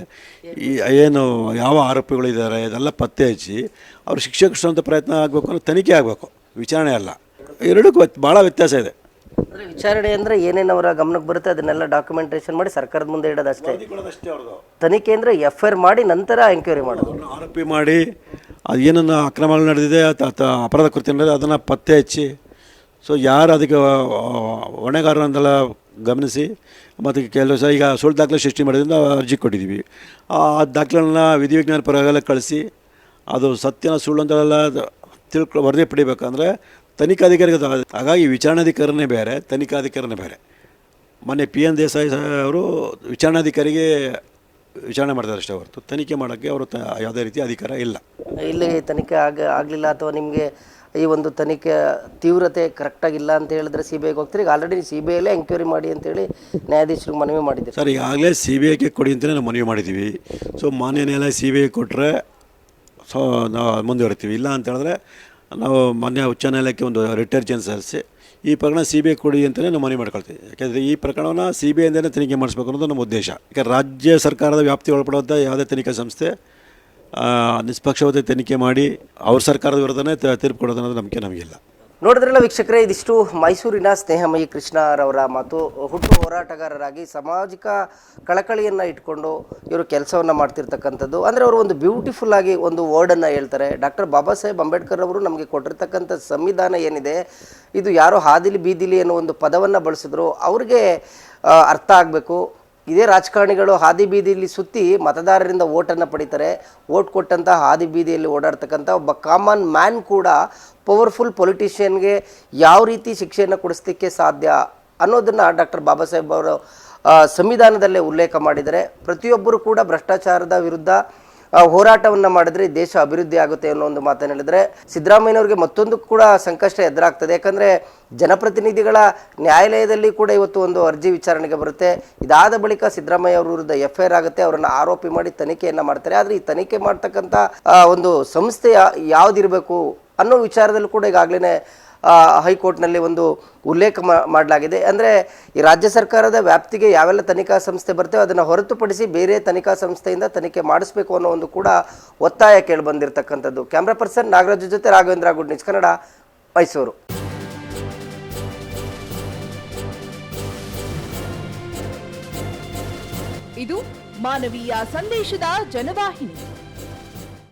ಈ ಏನು ಯಾವ ಆರೋಪಿಗಳಿದ್ದಾರೆ? ಅದೆಲ್ಲ ಪತ್ತೆ ಹಚ್ಚಿ ಅವ್ರು ಶಿಕ್ಷೆ ಕೊಡಿಸುವಂಥ ಪ್ರಯತ್ನ ಆಗಬೇಕು ಅನ್ನೋ ತನಿಖೆ ಆಗಬೇಕು. ವಿಚಾರಣೆ ಅಲ್ಲ. ಎರಡಕ್ಕೂ ಭಾಳ ವ್ಯತ್ಯಾಸ ಇದೆ. ಅಂದ್ರೆ ವಿಚಾರಣೆ ಅಂದ್ರೆ ಏನೇನು ಅವರ ಗಮನಕ್ಕೆ ಬರುತ್ತೆ ಅದನ್ನೆಲ್ಲ ಡಾಕ್ಯುಮೆಂಟೇಷನ್ ಮಾಡಿ ಸರ್ಕಾರದ ಮುಂದೆ ಇಡೋದಷ್ಟೇ ತನಿಖೆ ಅಂದರೆ ಎಫ್ ಐ ಆರ್ ಮಾಡಿ ನಂತರ ಎಂಕ್ವೈರಿ ಮಾಡೋದು. ಆರೋಪಿ ಮಾಡಿ ಅದು ಏನನ್ನು ಅಕ್ರಮಗಳು ನಡೆದಿದೆ ಅಥವಾ ಅಪರಾಧ ಕೃತ್ಯ ನಡೆದಿದೆ ಅದನ್ನು ಪತ್ತೆ ಹಚ್ಚಿ. ಸೊ ಯಾರು ಅದಕ್ಕೆ ಹೊಣೆಗಾರರು ಅಂತೆಲ್ಲ ಗಮನಿಸಿ. ಮತ್ತು ಕೆಲವು ಸಹ ಈಗ ಸುಳ್ಳು ದಾಖಲೆ ಸೃಷ್ಟಿ ಮಾಡೋದ್ರಿಂದ ಅರ್ಜಿ ಕೊಟ್ಟಿದ್ದೀವಿ. ಆ ದಾಖಲೆಗಳನ್ನ ವಿಧಿವಿಜ್ಞಾನ ಪರವಾಗಿಲ್ಲ ಕಳಿಸಿ, ಅದು ಸತ್ಯನ ಸುಳ್ಳು ಅಂತೆಲ್ಲ ತಿಳ್ಕೊ ವರದಿ ಪಡಿಬೇಕಂದ್ರೆ ತನಿಖಾಧಿಕಾರಿಗೆ ಹಾಗಾಗಿ ವಿಚಾರಣಾಧಿಕಾರನೇ ಬೇರೆ ತನಿಖಾಧಿಕಾರನೇ ಬೇರೆ. ಮೊನ್ನೆ ಪಿ ಎನ್ ದೇಸಾಯಿ ಅವರು ವಿಚಾರಣಾಧಿಕಾರಿಗೆ ವಿಚಾರಣೆ ಮಾಡ್ತಾರೆ ಅಷ್ಟೇ ಹೊರತು. ತನಿಖೆ ಮಾಡೋಕ್ಕೆ ಅವರು ಯಾವುದೇ ರೀತಿ ಅಧಿಕಾರ ಇಲ್ಲ. ಇಲ್ಲಿ ತನಿಖೆ ಆಗ, ಆಗಲಿಲ್ಲ ಅಥವಾ ನಿಮಗೆ ಈ ಒಂದು ತನಿಖೆ ತೀವ್ರತೆ ಕರೆಕ್ಟಾಗಿಲ್ಲ ಅಂತ ಹೇಳಿದ್ರೆ ಸಿ ಬಿ ಐಗೆ ಹೋಗ್ತೀರಿ. ಈಗ ಆಲ್ರೆಡಿ ಸಿ ಬಿ ಐಲೇ ಎಂಕ್ವೈರಿ ಮಾಡಿ ಅಂತೇಳಿ ನ್ಯಾಯಾಧೀಶರಿಗೆ ಮನವಿ ಮಾಡಿದ್ದೀರಿ. ಸರ್, ಈಗಾಗಲೇ ಸಿ ಬಿ ಐಗೆ ಕೊಡಿ ಅಂತಲೇ ನಾವು ಮನವಿ ಮಾಡಿದ್ದೀವಿ. ಸೊ, ಮಾನ್ಯ ನ್ಯಾಯಾಲಯ ಸಿ ಬಿ ಐ ಕೊಟ್ಟರೆ ಸೊ, ನಾವು ಮುಂದುವರಿತೀವಿ. ಇಲ್ಲ ಅಂತ ಹೇಳಿದ್ರೆ ನಾವು ಮಾನ್ಯ ಉಚ್ಚ ನ್ಯಾಯಾಲಯಕ್ಕೆ ಒಂದು ರಿಟರ್ಜನ್ ಸಲ್ಲಿಸಿ ಈ ಪ್ರಕರಣ ಸಿ ಬಿ ಐ ಕೊಡಿ ಅಂತಲೇ ನಾವು ಮನವಿ ಮಾಡ್ಕೊಳ್ತೀವಿ. ಯಾಕೆಂದರೆ ಈ ಪ್ರಕರಣವನ್ನು ಸಿ ಬಿ ಐಯಿಂದಲೇ ತನಿಖೆ ಮಾಡಿಸ್ಬೇಕು ಅನ್ನೋದು ನಮ್ಮ ಉದ್ದೇಶ. ಯಾಕೆ ರಾಜ್ಯ ಸರ್ಕಾರದ ವ್ಯಾಪ್ತಿ ಒಳಪಡುವಂಥ ಯಾವುದೇ ತನಿಖಾ ಸಂಸ್ಥೆ ಆ, ನಿಷ್ಪಕ್ಷಪಾತ ತನಿಖೆ ಮಾಡಿ ಅವ್ರ ಸರ್ಕಾರದ ವಿರುದ್ಧನೇ ತೀರ್ಪು ಕೊಡೋದು ಅನ್ನೋದು ನಂಬಿಕೆ ನಮಗಿಲ್ಲ. ನೋಡಿದ್ರಲ್ಲ ವೀಕ್ಷಕರೇ ಇದಿಷ್ಟು ಮೈಸೂರಿನ ಸ್ನೇಹಮಯಿ ಕೃಷ್ಣರವರ ಮಾತು. ಹುಟ್ಟು ಹೋರಾಟಗಾರರಾಗಿ ಸಾಮಾಜಿಕ ಕಳಕಳಿಯನ್ನು ಇಟ್ಕೊಂಡು ಇವರು ಕೆಲಸವನ್ನು ಮಾಡ್ತಿರ್ತಕ್ಕಂಥದ್ದು. ಅಂದರೆ ಅವರು ಒಂದು ಬ್ಯೂಟಿಫುಲ್ ಆಗಿ ಒಂದು ವರ್ಡನ್ನು ಹೇಳ್ತಾರೆ. ಡಾಕ್ಟರ್ ಬಾಬಾ ಸಾಹೇಬ್ ಅಂಬೇಡ್ಕರ್ ಅವರು ನಮಗೆ ಕೊಟ್ಟಿರ್ತಕ್ಕಂಥ ಸಂವಿಧಾನ ಏನಿದೆ ಇದು ಯಾರೋ ಹಾದಿಲಿ ಬೀದಿಲಿ ಅನ್ನೋ ಒಂದು ಪದವನ್ನು ಬಳಸಿದ್ರು ಅವ್ರಿಗೆ ಅರ್ಥ ಆಗಬೇಕು. ಇದೇ ರಾಜಕಾರಣಿಗಳು ಹಾದಿ ಬೀದಿಯಲ್ಲಿ ಸುತ್ತಿ ಮತದಾರರಿಂದ ಓಟನ್ನು ಪಡಿತಾರೆ. ಓಟ್ ಕೊಟ್ಟಂಥ ಹಾದಿ ಬೀದಿಯಲ್ಲಿ ಓಡಾಡ್ತಕ್ಕಂಥ ಒಬ್ಬ ಕಾಮನ್ ಮ್ಯಾನ್ ಕೂಡ ಪವರ್ಫುಲ್ ಪೊಲಿಟಿಷಿಯನ್ಗೆ ಯಾವ ರೀತಿ ಶಿಕ್ಷೆಯನ್ನು ಕೊಡಿಸ್ಲಿಕ್ಕೆ ಸಾಧ್ಯ ಅನ್ನೋದನ್ನು ಡಾಕ್ಟರ್ ಬಾಬಾ ಸಾಹೇಬ್ ಅವರು ಸಂವಿಧಾನದಲ್ಲೇ ಉಲ್ಲೇಖ ಮಾಡಿದರೆ ಪ್ರತಿಯೊಬ್ಬರು ಕೂಡ ಭ್ರಷ್ಟಾಚಾರದ ವಿರುದ್ಧ ಹೋರಾಟವನ್ನು ಮಾಡಿದ್ರೆ ದೇಶ ಅಭಿವೃದ್ಧಿ ಆಗುತ್ತೆ ಅನ್ನೋ ಒಂದು ಮಾತನ್ನು ಹೇಳಿದ್ರೆ ಸಿದ್ದರಾಮಯ್ಯನವ್ರಿಗೆ ಮತ್ತೊಂದು ಕೂಡ ಸಂಕಷ್ಟ ಎದುರಾಗ್ತದೆ. ಯಾಕಂದರೆ ಜನಪ್ರತಿನಿಧಿಗಳ ನ್ಯಾಯಾಲಯದಲ್ಲಿ ಕೂಡ ಇವತ್ತು ಒಂದು ಅರ್ಜಿ ವಿಚಾರಣೆಗೆ ಬರುತ್ತೆ. ಇದಾದ ಬಳಿಕ ಸಿದ್ದರಾಮಯ್ಯ ಅವರ ವಿರುದ್ಧ ಎಫ್ ಐ ಆರ್ ಆಗುತ್ತೆ, ಅವರನ್ನು ಆರೋಪಿ ಮಾಡಿ ತನಿಖೆಯನ್ನು ಮಾಡ್ತಾರೆ. ಆದರೆ ಈ ತನಿಖೆ ಮಾಡ್ತಕ್ಕಂಥ ಒಂದು ಸಂಸ್ಥೆ ಯಾವ್ದಿರಬೇಕು ಅನ್ನೋ ವಿಚಾರದಲ್ಲೂ ಕೂಡ ಈಗಾಗಲೇ ಹೈಕೋರ್ಟ್ನಲ್ಲಿ ಒಂದು ಉಲ್ಲೇಖ ಮಾಡಲಾಗಿದೆ. ಅಂದರೆ ಈ ರಾಜ್ಯ ಸರ್ಕಾರದ ವ್ಯಾಪ್ತಿಗೆ ಯಾವೆಲ್ಲ ತನಿಖಾ ಸಂಸ್ಥೆ ಬರ್ತೇವೆ ಅದನ್ನು ಹೊರತುಪಡಿಸಿ ಬೇರೆ ತನಿಖಾ ಸಂಸ್ಥೆಯಿಂದ ತನಿಖೆ ಮಾಡಿಸ್ಬೇಕು ಅನ್ನೋ ಒಂದು ಕೂಡ ಒತ್ತಾಯ ಕೇಳಿ ಬಂದಿರತಕ್ಕಂಥದ್ದು. ಕ್ಯಾಮ್ರಾ ಪರ್ಸನ್ ನಾಗರಾಜ್ ಜೊತೆ ರಾಘವೇಂದ್ರ ಗುಡ್ ನ್ಯೂಸ್ ಕನ್ನಡ, ಮೈಸೂರು. ಇದು ಮಾನವೀಯ ಸಂದೇಶದ ಜನವಾಹಿನಿ.